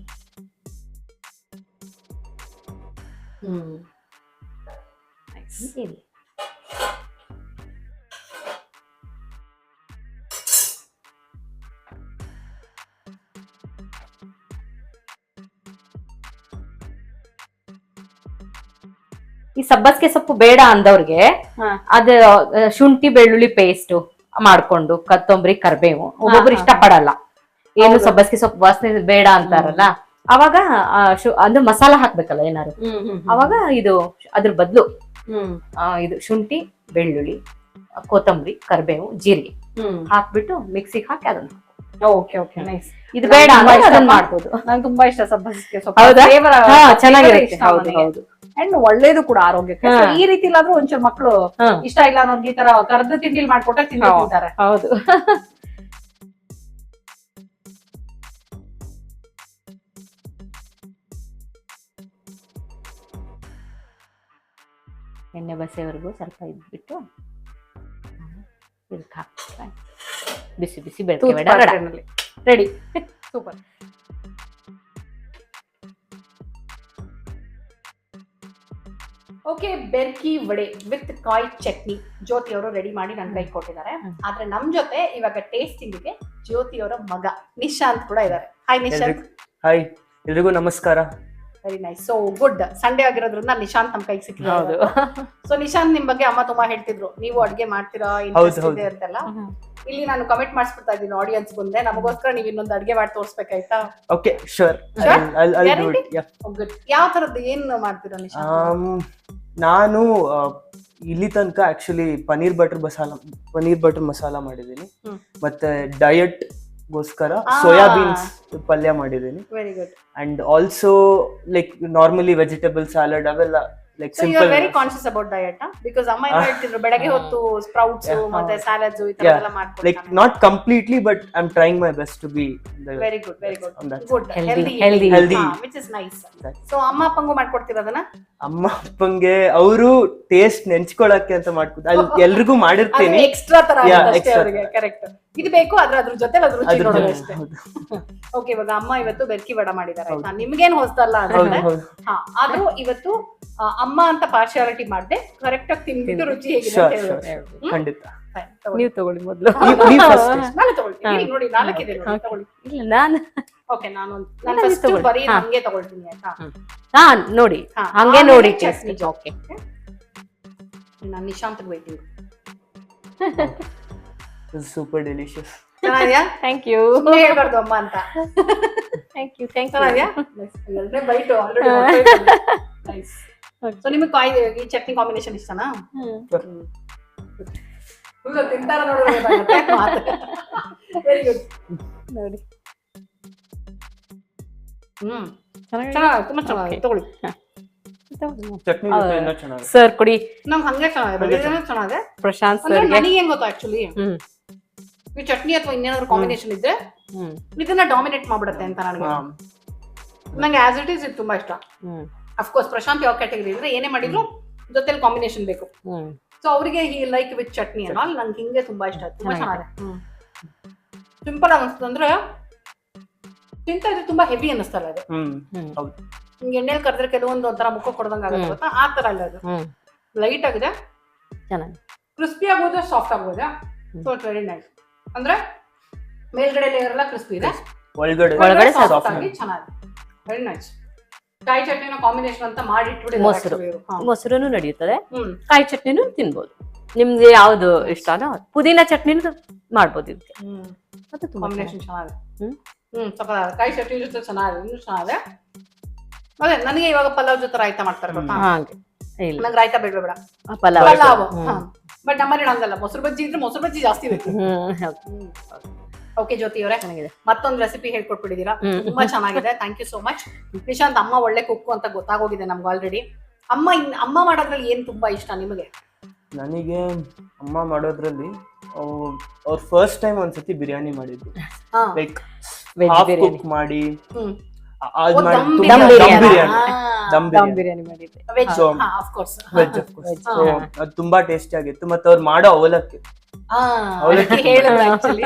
Speaker 1: ಹ್ಮ್.
Speaker 2: ಈ ಸಬ್ಬಸ್ಗೆ ಸೊಪ್ಪು ಬೇಡ ಅಂದವ್ರಿಗೆ ಅದ ಶುಂಠಿ ಬೆಳ್ಳುಳ್ಳಿ ಪೇಸ್ಟ್ ಮಾಡ್ಕೊಂಡು ಕೊತ್ತಂಬರಿ ಕರ್ಬೇವು ಒಬ್ಬೊಬ್ರು ಇಷ್ಟ ಪಡಲ್ಲ ಏನು. ಸಬ್ಬಸ್ಗೆ ಸೊಪ್ಪು ವಾಸನೆ ಬೇಡ ಅಂತಾರಲ್ಲ ಅವಾಗ ಅಂದ್ರೆ ಮಸಾಲ ಹಾಕ್ಬೇಕಲ್ಲ
Speaker 1: ಏನಾರು.
Speaker 2: ಅವಾಗ ಇದು ಅದ್ರ ಬದಲು ಇದು ಶುಂಠಿ ಬೆಳ್ಳುಳ್ಳಿ ಕೊತ್ತಂಬರಿ ಕರ್ಬೇವು ಜೀರಿಗೆ ಹಾಕ್ಬಿಟ್ಟು ಮಿಕ್ಸಿಗೆ ಹಾಕಿ ಅದನ್ನ
Speaker 1: ಓಕೆ ಓಕೆ ನೈಸ್
Speaker 2: ಇದು ಬೇಡ ಅಂದ್ರೆ ಅದನ್ನ. ಮಾಡ್ಬೋದು.
Speaker 1: ನಂಗೆ ತುಂಬಾ ಇಷ್ಟ ಸಬ್ಬಸ್ಗೆ ಸೊಪ್ಪು.
Speaker 2: ಹೌದಾ? ಚೆನ್ನಾಗಿರುತ್ತೆ. ಹೌದು ಹೌದು.
Speaker 1: ಅಂಡ್ ಒಳ್ಳೇದು ಕೂಡ ಆರೋಗ್ಯಕ್ಕೆ
Speaker 2: ಹಾ.
Speaker 1: So, ಈ ರೀತಿ ಇಲ್ಲಾದ್ರೂ ಒಂಚೂರು ಮಕ್ಕಳು
Speaker 2: ಹಾ.
Speaker 1: ಇಷ್ಟ ಇಲ್ಲ ಅನ್ನೋರ್ಗೆ ಈ ತರ ಕರ್ದು ತಿಂಡಿಲ್ ಮಾಡ್ಕೊಟ್ರೆ ತಿಂದು
Speaker 2: ಹಾ.
Speaker 1: ತಿಂತಾರೆ
Speaker 2: ಹೌದು ಎಣ್ಣೆ ಬಸೆವರೆಗೂ ಸ್ವಲ್ಪ ಇದ್ಬಿಟ್ಟು ಇದಕ್ಕೆ ಹಾಕ್ಬಿಟ್ರೆ ಬಿಸಿ ಬಿಸಿ ಬೆಳಗ್ಗೆ ಬೇಡ
Speaker 1: ರೆಡಿ ಸೂಪರ್ ಓಕೆ ಬೆರ್ಕಿ ವಡೆ ವಿತ್ ಕಾಯಿ ಚಟ್ನಿ. ಜ್ಯೋತಿ ಅವರು ರೆಡಿ ಮಾಡಿ ನನ್ ಕೈ ಕೊಟ್ಟಿದ್ದಾರೆ. ಆದ್ರೆ ನಮ್ ಜೊತೆ ಇವಾಗ ಟೇಸ್ಟಿಂಗ್ಗೆ ಜ್ಯೋತಿ ಅವರ ಮಗ ನಿಶಾಂತ್ ಕೂಡ ಇದ್ದಾರೆ. ಹಾಯ್ ನಿಶಾಂತ್
Speaker 3: ಹಾಯ್ ಎಲ್ರಿಗೂ ನಮಸ್ಕಾರ.
Speaker 1: Very nice so good Sunday ಆಗಿರೋದ್ರಿಂದ ನಿಶಾಂತ್ ನಮ್ ಕೈಗೆ ಸಿಕ್ಕಿದ್ರು ಸೊ ನಿಶಾಂತ್ ನಿಮ್ ಬಗ್ಗೆ ಅಮ್ಮ ತುಂಬಾ ಹೇಳ್ತಿದ್ರು. ನೀವು ಅಡ್ಗೆ ಮಾಡ್ತೀರಾ ಅಂತೆಲ್ಲ. ಇಲ್ಲಿ ನಾನು ಕಮೆಂಟ್ ಮಾಡಿಸ್ಬಿಡ್ತಾ ಇದ್ದೀನಿ ಆಡಿಯನ್ಸ್ ಮುಂದೆ. ನಮಗೋಸ್ಕರ ನೀವು ಇನ್ನೊಂದು ಅಡಿಗೆ ಮಾಡಿ ತೋರಿಸ್ಬೇಕಾಯ್ತಾ?
Speaker 3: ಓಕೆ ಶೋರ್
Speaker 1: ಗುಡ್ ಯಾವ ತರದ್ದು ಏನ್ ಮಾಡ್ತೀರಾ ನಿಶಾಂತ್
Speaker 3: ನಾನು ಇಲ್ಲಿ ತನಕ actually paneer butter masala paneer butter masala ಮಾಡಿದ್ದೀನಿ. ಮತ್ತೆ ಡಯಟ್ ಗೋಸ್ಕರ ಸೋಯಾಬೀನ್ಸ್ ಪಲ್ಯ ಮಾಡಿದ್ದೀನಿ.
Speaker 1: Very good
Speaker 3: and also like normally vegetable salad ಅವೆಲ್ಲ like
Speaker 1: so you
Speaker 3: simple
Speaker 1: are very conscious about diet because ಅಮ್ಮ ಏನು. ಹೇಳ್ತಿದ್ರು ಬೆಳಗ್ಗೆ ಹೊತ್ತು ಸ್ಪ್ರೌಟ್ಸ್. ಮತ್ತೆ ಸ್ಯಾಲಡ್ಸ್ ಈ ತರ ಎಲ್ಲ ಮಾಡ್ಕೊಂಡು
Speaker 3: ಲೈಕ್
Speaker 1: ಮಾಡ್ಕೊಡ್ತಾರೆ
Speaker 3: not completely but I am trying my best to be
Speaker 1: very good very good good
Speaker 2: Healthy,
Speaker 1: healthy
Speaker 2: healthy.
Speaker 3: Healthy.
Speaker 1: Which is nice. So ಅಮ್ಮ ಅಪ್ಪಂಗೂ ಮಾಡ್ಕೊಡ್ತೀರದನ್ನ
Speaker 3: ಅಮ್ಮ ಅಪ್ಪಂಗೆ ಅವರು ಟೇಸ್ಟ್ ನೆಂಚ್ಕೊಳಕ್ಕೆ ಅಂತ ಅಲ್ಲಿ ಎಲ್ರಿಗೂ ಮಾಡಿರ್ತೀನಿ.
Speaker 1: ಎಕ್ಸ್ಟ್ರಾ ತರ ಕರೆಕ್ಟ್ ಇದು ಬೇಕು ಅದ್ರ ಅದ್ರ ಜೊತೆ ಅದ್ರ ರುಚಿ ನೋಡೋದು ಅಷ್ಟೇ. ಓಕೆ ಇವಾಗ ಅಮ್ಮ ಇವತ್ತು ಬೆರ್ಕಿ ವಡ
Speaker 3: ಮಾಡಿದಾರೆ.
Speaker 1: ಆಯ್ತಾ? ನಿಮ್ಗೇನ್ ಹೊಸ್ತಲ್ಲ ಅಂದ್ರೆ? ಹಾ ಆದ್ರೂ ಇವತ್ತು ಆ, ಅಮ್ಮ ಅಂತ ಪಾರ್ಶಿಯಾಲಿಟಿ ಮಾಡ್ದೆ ಕರೆಕ್ಟ್ ಆಗಿ ತಿನ್ಬಿಟ್ಟು ರುಚಿ ಹೇಗಿದೆ ಅಂತ
Speaker 3: sure. ಖಂಡಿತ.
Speaker 1: Fine, ತಗೊಳ್ಳಿ.
Speaker 2: ನೀವು ತಗೊಳ್ಳಿ ಮೊದಲು.
Speaker 3: ನೀವ್- ನೀವ್ first.
Speaker 1: ನಾಳೆ ತಗೊಳ್ತೀನಿ. ಇಲ್ಲಿ ನೋಡಿ ನಾಲ್ಕಿದೆ ನೋಡಿ. ತಗೊಳ್ಳಿ.
Speaker 2: ಇಲ್ಲ ನಾನು
Speaker 1: ಓಕೆ ನಾನು ನಾನು
Speaker 2: ಇಲ್ಲ,
Speaker 1: ಫಸ್ಟ್
Speaker 2: ತಗೊಳ್ಳಿ.
Speaker 1: ಬರೀ
Speaker 2: ಹಾ.
Speaker 1: ಹಂಗೆ ತಗೊಳ್ತೀನಿ ಆಯ್ತಾ?
Speaker 2: ಹಾ ನೋಡಿ.
Speaker 1: ಹಾ,
Speaker 2: ಹಂಗೆ
Speaker 1: ಆಮೇಲೆ
Speaker 2: ನೋಡಿ
Speaker 1: ಚಟ್ನಿ.
Speaker 2: ಓಕೆ
Speaker 1: ನಾನು ನಿಶಾಂತ್ ವೈಟಿಂಗ್
Speaker 3: ಸೂಪರ್ ಡೆಲಿಷಿಯಸ್
Speaker 1: ಚೆನ್ನಾಗಿದ್ಯಾ
Speaker 2: ಥ್ಯಾಂಕ್ ಯು
Speaker 1: ಹೇಳ್ಬಾರ್ದು ಅಮ್ಮ ಅಂತ.
Speaker 2: ಥ್ಯಾಂಕ್ ಯು ಥ್ಯಾಂಕ್
Speaker 1: ಚೆನ್ನಾಗಿದ್ಯಾ ಎರಡನೇ ಬೈಟು ಸೊ ನಿಮಗೆ ಕಾಯಿ ಈ ಚಟ್ನಿ ಕಾಂಬಿನೇಷನ್ ಇಷ್ಟನಾ? ತಿಂತಾರ ವೆರಿ ಗುಡ್
Speaker 2: ನೋಡಿ.
Speaker 1: ಹ್ಮ್.
Speaker 2: ಚೆನ್ನಾಗಿ
Speaker 1: ತುಂಬಾ ಚೆನ್ನಾಗಿ. ತಗೊಳ್ಳಿ.
Speaker 2: ಸರ್ ಕೊಡಿ.
Speaker 1: ನಂಗೆ ಹಂಗೆ ಚೆನ್ನಾಗಿದೆ
Speaker 2: ಪ್ರಶಾಂತ್ ಸರ್
Speaker 1: ನನಗೆ ಏನ್ ಗೊತ್ತಾ ಆಕ್ಚುಲಿ
Speaker 2: ಹ್ಮ್.
Speaker 1: ಈ ಚಟ್ನಿ ಅಥವಾ ಇನ್ನೇನಾದ್ರು ಕಾಂಬಿನೇಷನ್ ಇದ್ರೆ ಇದನ್ನ ಡಾಮಿನೇಟ್ ಮಾಡ್ಬಿಡುತ್ತೆ ಅಂತ ನನಗೆ. ನಂಗೆ ಆಸ್ ಇಟ್ ಈಸ್ ಇದು ತುಂಬಾ ಇಷ್ಟ. ಅಫ್ಕೋರ್ಸ್ ಪ್ರಶಾಂತ್ ಯಾವ ಕ್ಯಾಟಗರಿ ಇದ್ರೆ ಏನೇ ಮಾಡಿದ್ರು ಜೊತೆಲಿ ಕಾಂಬಿನೇಷನ್ ಬೇಕು. ಸೊ ಅವರಿಗೆ ಈ ಲೈಕ್ ವಿತ್ ಚಟ್ನಿ ಅಲ್ವಾ ನಂಗೆ ಹಿಂಗೆ ತುಂಬಾ ಇಷ್ಟ ತುಂಬಾ
Speaker 2: ಚೆನ್ನಾಗಿದೆ.
Speaker 1: ಸಿಂಪಲ್ ಆಗಿ ಅನ್ಸ್ತದೆ ಅಂದ್ರೆ ತಿಂತಾ ಇದ್ರೆ ತುಂಬಾ ಹೆವಿ ಅನ್ನಿಸ್ತಲ್ಲ ಅದು. ಹಿಂಗೆ ಎಣ್ಣೆಲಿ ಕರೆದ್ರೆ ಕೆಲವೊಂದು ಒಂಥರ ಮುಖ ಕೊಡ್ದಂಗೆ ಆಗುತ್ತೆ. ಗೊತ್ತಾ? ಆ ತರ ಅಲ್ಲ ಅದು. ಲೈಟ್ ಆಗಿದೆ.
Speaker 2: ಚೆನ್ನಾಗಿ
Speaker 1: ಕ್ರಿಸ್ಪಿ ಆಗ್ಬೋದು ಸಾಫ್ಟ್
Speaker 2: ಆಗ್ಬೋದು.
Speaker 1: ಸೊ ಇಟ್ಸ್ ವೆರಿ ನೈಸ್ ಅಂದ್ರೆ ಮೇಲ್ಗಡೆ ಲೇಯರ್ ಎಲ್ಲ ಕ್ರಿಸ್ಪಿ ಇದೆ.
Speaker 3: ಒಳಗಡೆ
Speaker 2: ಒಳಗಡೆ
Speaker 1: ಸಾಫ್ಟ್ ಆಗಿ ಚೆನ್ನಾಗಿದೆ ವೆರಿ ನೈಸ್ ಕಾಯಿ ಚಟ್ನಿನ ಕಾಂಬಿನೇಷನ್ ಅಂತ ಮಾಡಿ
Speaker 2: ಮೊಸರು. ಮೊಸರುನು ನಡೆಯುತ್ತದೆ.
Speaker 1: ಹ್ಮ್.
Speaker 2: ಕಾಯಿ ಚಟ್ನಿನೂ ತಿನ್ಬೋದು. ನಿಮ್ಗೆ ಯಾವ್ದು ಇಷ್ಟನೋ. ಪುದೀನ ಚಟ್ನಿನೂ ಮಾಡ್ಬೋದು ಇದಕ್ಕೆ ತುಂಬಾ
Speaker 1: ಕಾಂಬಿನೇಷನ್ ಚೆನ್ನಾಗಿದೆ.
Speaker 2: ಹ್ಮ್.
Speaker 1: ಸಕ್ಕತ್ತಾಗಿದೆ. ಕಾಯಿ ಚಟ್ನಿ ಜೊತೆ ಚೆನ್ನಾಗಿದೆ ಇನ್ನೂ ಚೆನ್ನಾಗಿದೆ. ಅದೇ ನನಗೆ ಇವಾಗ ಪಲಾವ್ ಜೊತೆ ರಾಯ್ತಾ ಮಾಡ್ತಾರೆ ಗೊತ್ತಾ?
Speaker 2: ಹಾಗೆ. ಇಲ್ಲ.
Speaker 1: ನಂಗೆ ರಾಯ್ತ ಬೇಡ ಬೇಡ.
Speaker 2: ಪಲಾವ್.
Speaker 1: ಬಟ್ ನಮ್ಮಲ್ಲಿ ಹಂಗಲ್ಲ ಮೊಸರು ಬಜ್ಜಿ ಇದ್ರೆ ಮೊಸರು ಬಜ್ಜಿ ಜಾಸ್ತಿ ಬೇಕು ಓಕೆ ಜ್ಯೋತಿ ಅವರೇ
Speaker 2: ಚೆನ್ನಾಗಿದೆ
Speaker 1: ಮತ್ತೊಂದು ರೆಸಿಪಿ ಹೇಳ್ಕೊಟ್ಬಿಟ್ಟಿದ್ದೀರಾ. ತುಂಬಾ ಚೆನ್ನಾಗಿದೆ. Thank you so much Nishanth ಅಮ್ಮ ಒಳ್ಳೆ ಕುಕ್ಕು ಅಂತ ಗೊತ್ತಾಗೋಗಿದೆ ನಮ್ಗೆ ಆಲ್ರೆಡಿ ಅಮ್ಮ ಇನ್ ಅಮ್ಮ ಮಾಡೋದ್ರಲ್ಲಿ ಏನ್ ತುಂಬಾ ಇಷ್ಟ ನಿಮಗೆ?
Speaker 3: ನನಗೆ ಅಮ್ಮ ಮಾಡೋದ್ರಲ್ಲಿ ಅವ್ರ ಫಸ್ಟ್ ಟೈಮ್ ಒಂದ್ಸತಿ ಬಿರಿಯಾನಿ ಮಾಡಿದ್ರು ಲೈಕ್. ಕುಕ್ ಮಾಡಿ
Speaker 2: ಬಿರಿಯಾನಿ.
Speaker 3: ದಮ್ ಬಿರಿಯಾನಿ. ದಮ್
Speaker 2: ಮಾಡಿದ್ದೆ.
Speaker 1: ವೆಜ್
Speaker 3: So,
Speaker 1: ಹಾ of course
Speaker 3: veg
Speaker 2: Veg.
Speaker 3: So ಅದು ತುಂಬಾ ಟೇಸ್ಟಿ ಆಗಿತ್ತು. ಮತ್ತೆ ಅವ್ರು ಮಾಡೋ ಅವಲಕ್ಕಿ. ಅವಲಕ್ಕಿ
Speaker 1: ಹೇಳಿದ್ರು ಆಕ್ಚುಲಿ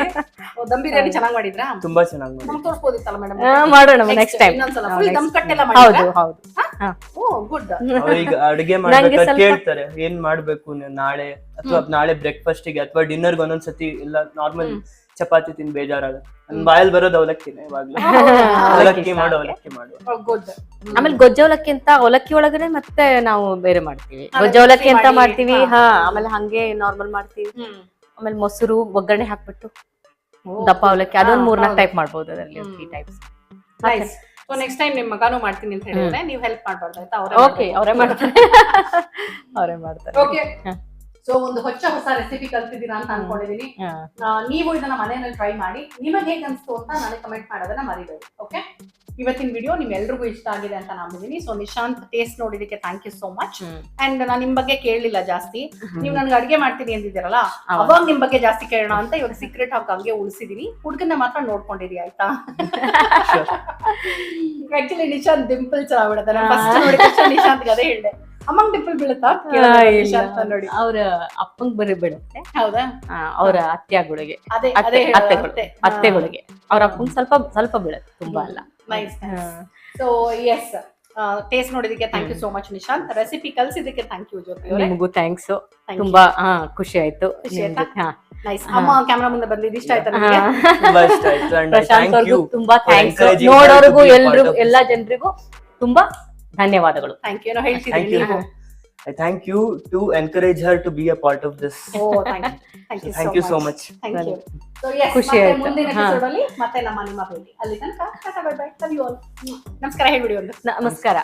Speaker 1: ದಮ್ ಬಿರಿಯಾನಿ ಚೆನ್ನಾಗಿ ಮಾಡಿದ್ರಾ?
Speaker 3: ತುಂಬಾ ಚೆನ್ನಾಗಿ ಮಾಡಿ
Speaker 1: ನಮ್ಗೆ ತೋರಿಸ್ಬೋದಿತ್ತಲ್ಲ ಮೇಡಮ್
Speaker 2: ಆ, ಮಾಡೋಣ ನೆಕ್ಸ್ಟ್ ಟೈಮ್
Speaker 1: ಇನ್ನೊಂದ್ಸಲ ಫುಲ್ ದಮ್ ಕಟ್ಟೆಲ್ಲ
Speaker 2: ಹೌದು
Speaker 1: ಮಾಡಿದ್ರಾ?
Speaker 2: ಹೌದು ಹಾ.
Speaker 1: ಓ ಗುಡ್
Speaker 3: ಅವ್ರಿಗೆ ಅಡುಗೆ ಮಾಡ್ಬೇಕಾದ್ರೆ
Speaker 2: ಸ್ವಲ್ಪ-
Speaker 3: ಕೇಳ್ತಾರೆ ಏನ್ ಮಾಡ್ಬೇಕು ನಾಳೆ? ಅಥವಾ ನಾಳೆ ಬ್ರೇಕ್ಫಾಸ್ಟ್ಗೆ ಅಥವಾ ಡಿನ್ನರ್ ಒಂದೊಂದ್ಸತಿ ಇಲ್ಲ ನಾರ್ಮಲ್ ಚಪಾತಿ ತಿನ್ ಬೇಜಾರಾಗ ನನ್ ಬಾಯಲ್ಲಿ ಬರೋದು ಅವಲಕ್ಕಿನೇ ಅವಲಕ್ಕಿ ಮಾಡು ಅವಲಕ್ಕಿ ಮಾಡು.
Speaker 2: ಆಮೇಲೆ ಗೊಜ್ಜ ಅವಲಕ್ಕಿ ಅಂತ ಅವಲಕ್ಕಿ ಒಳಗಡೆ ಮತ್ತೆ ನಾವು ಬೇರೆ ಮಾಡ್ತೀವಿ. ಗೊಜ್ಜ ಅವಲಕ್ಕಿ ಅಂತ ಮಾಡ್ತೀವಿ.
Speaker 1: ಹಾ.
Speaker 2: ಆಮೇಲೆ ಹಂಗೆ ನಾರ್ಮಲ್ ಮಾಡ್ತೀವಿ. ಆಮೇಲೆ ಮೊಸರು ಒಗ್ಗರಣೆ ಹಾಕ್ಬಿಟ್ಟು ದಪ್ಪ ಅವಲಕ್ಕಿ ಅದೊಂದ್ ಮೂರ್ನಾಲ್ಕು ಟೈಪ್ ಮಾಡ್ಬೋದು ಅದರಲ್ಲಿ. Three types
Speaker 1: nice so next time ನಿಮ್ ಮಗನೂ ಮಾಡ್ತೀನಿ ಅಂತ ಹೇಳಿದ್ರೆ ನೀವು ಹೆಲ್ಪ್ ಮಾಡ್ಬಾರ್ದು ಆಯ್ತಾ?
Speaker 2: ಓಕೆ ಅವರೇ ಮಾಡ್ತಾರೆ. ಅವರೇ ಮಾಡ್ತಾರೆ.
Speaker 1: ಓಕೆ
Speaker 2: ಹಾ.
Speaker 1: ಸೊ ಒಂದು ಹೊಚ್ಚ ಹೊಸ ರೆಸಿಪಿ ಕಲ್ತಿದ್ದೀರಾ ಅಂತ ಅನ್ಕೊಂಡಿದೀನಿ. ನೀವು ಇದನ್ನ ಮನೆಯಲ್ಲಿ ಟ್ರೈ ಮಾಡಿ. ನಿಮಗೆ ಹೇಗೆ ಅನ್ಸ್ತು ಅಂತ ನನಗೆ ಕಮೆಂಟ್ ಮಾಡೋದನ್ನ ಮರಿಬೇಡಿ ಓಕೆ ಇವತ್ತಿನ ವಿಡಿಯೋ ನಿಮ್ಮೆಲ್ರಿಗೂ ಇಷ್ಟ ಆಗಿದೆ ಅಂತ ನಾನು so Nishanth taste ನೋಡಿದಕ್ಕೆ thank you so much and ನಾನು ನಿಮ್ ಬಗ್ಗೆ ಕೇಳಲಿಲ್ಲ ಜಾಸ್ತಿ. ನೀವು ನನ್ಗೆ ಅಡಿಗೆ ಮಾಡ್ತೀನಿ ಅಂದಿದ್ದೀರಲ್ಲ. ಅವಾಗ ನಿಮ್ ಬಗ್ಗೆ ಜಾಸ್ತಿ ಕೇಳೋಣ ಅಂತ ಇವಾಗ ಸೀಕ್ರೆಟ್ ಆಗಿ ಹಂಗೆ ಉಳಿಸಿದೀನಿ. ಹುಡುಗನ ಮಾತ್ರ ನೋಡ್ಕೊಂಡಿರಿ ಆಯ್ತಾ? ಆಕ್ಚುಲಿ ನಿಶಾಂತ್ ಡಿಂಪಲ್ ಆಗ್ಬಿಡುತ್ತೆ. ಫಸ್ಟ್ ನೋಡಿದ ತಕ್ಷಣ ನಿಶಾಂತ್ ಅದೇ ಹೇಳಿದೆ. ಅಮ್ಮಂಗ್ ಡಿಂಪಲ್ ಬೀಳುತ್ತಾ? ನೋಡಿ.
Speaker 2: ಅವ್ರ ಅಪ್ಪಂಗ್ ಬರೀ ಬೀಳುತ್ತೆ.
Speaker 1: ಹೌದಾ?
Speaker 2: ಅವ್ರ ಅತ್ತೆಗಳಿಗೆ.
Speaker 1: ಅದೇ
Speaker 2: ಅತ್ತೆ-
Speaker 1: ಅದೇ ಹೇಳೋದು,
Speaker 2: ಅತ್ತೆಗಳು.
Speaker 1: ಅತ್ತೆ.
Speaker 2: ಅತ್ತೆಗಳಿಗೆ. ಅವ್ರ ಅಪ್ಪಂಗ್ ಸ್ವಲ್ಪ ಸ್ವಲ್ಪ ಬೀಳುತ್ತೆ ತುಂಬಾ ಅಲ್ಲ.
Speaker 1: Nice so S taste ನೋಡಿದಕ್ಕೆ thank you so much Nishanth. Recipe ಕಲ್ಸಿದಕ್ಕೆ thank you Jyothi
Speaker 2: ನಿಮಗೂ ಥ್ಯಾಂಕ್ಸ್ ತುಂಬಾ ಹಾ ಖುಷಿ ಆಯ್ತು.
Speaker 1: ಖುಷಿ ಆಯ್ತಾ? ನೈಸ್ ಅಮ್ಮ ಕ್ಯಾಮರಾ ಮುಂದೆ ಬಂದಿದ್ದು ಇಷ್ಟ ಆಯ್ತಾ
Speaker 2: ಹಾ.
Speaker 1: ನಿಮಗೆ
Speaker 3: ತುಂಬಾ ಇಷ್ಟ ಆಯ್ತು. ಅಂಡ್
Speaker 2: ಪ್ರಶಾಂತ್
Speaker 3: ಥ್ಯಾಂಕ್
Speaker 2: ಅವ್ರಿಗೂ
Speaker 3: ಯು
Speaker 2: ತುಂಬಾ ಥ್ಯಾಂಕ್ಸ್ ನೋಡೋರ್ಗು ಎಲ್ರಿಗೂ ಎಲ್ಲಾ ಜನರಿಗೂ ತುಂಬಾ ಧನ್ಯವಾದಗಳು.
Speaker 1: Thank you
Speaker 3: to encourage her to be a part of this
Speaker 1: oh thank you
Speaker 3: so much
Speaker 1: thank you so yes
Speaker 2: ಖುಷಿ
Speaker 1: ಮತ್ತೆ
Speaker 2: ಆಯ್ತು.
Speaker 1: ಮುಂದಿನ ಎಪಿಸೋಡ್ ಅಲ್ಲಿ ಮತ್ತೆ ನಮ್ಮ ನಿಮ್ಮ ಭೇಟಿ. ಅಲ್ಲಿ ತನಕ Tata bye bye love you all ನಮಸ್ಕಾರ ಹೇಳ್ಬಿಡಿ ಒಂದು.
Speaker 2: ನಮಸ್ಕಾರ.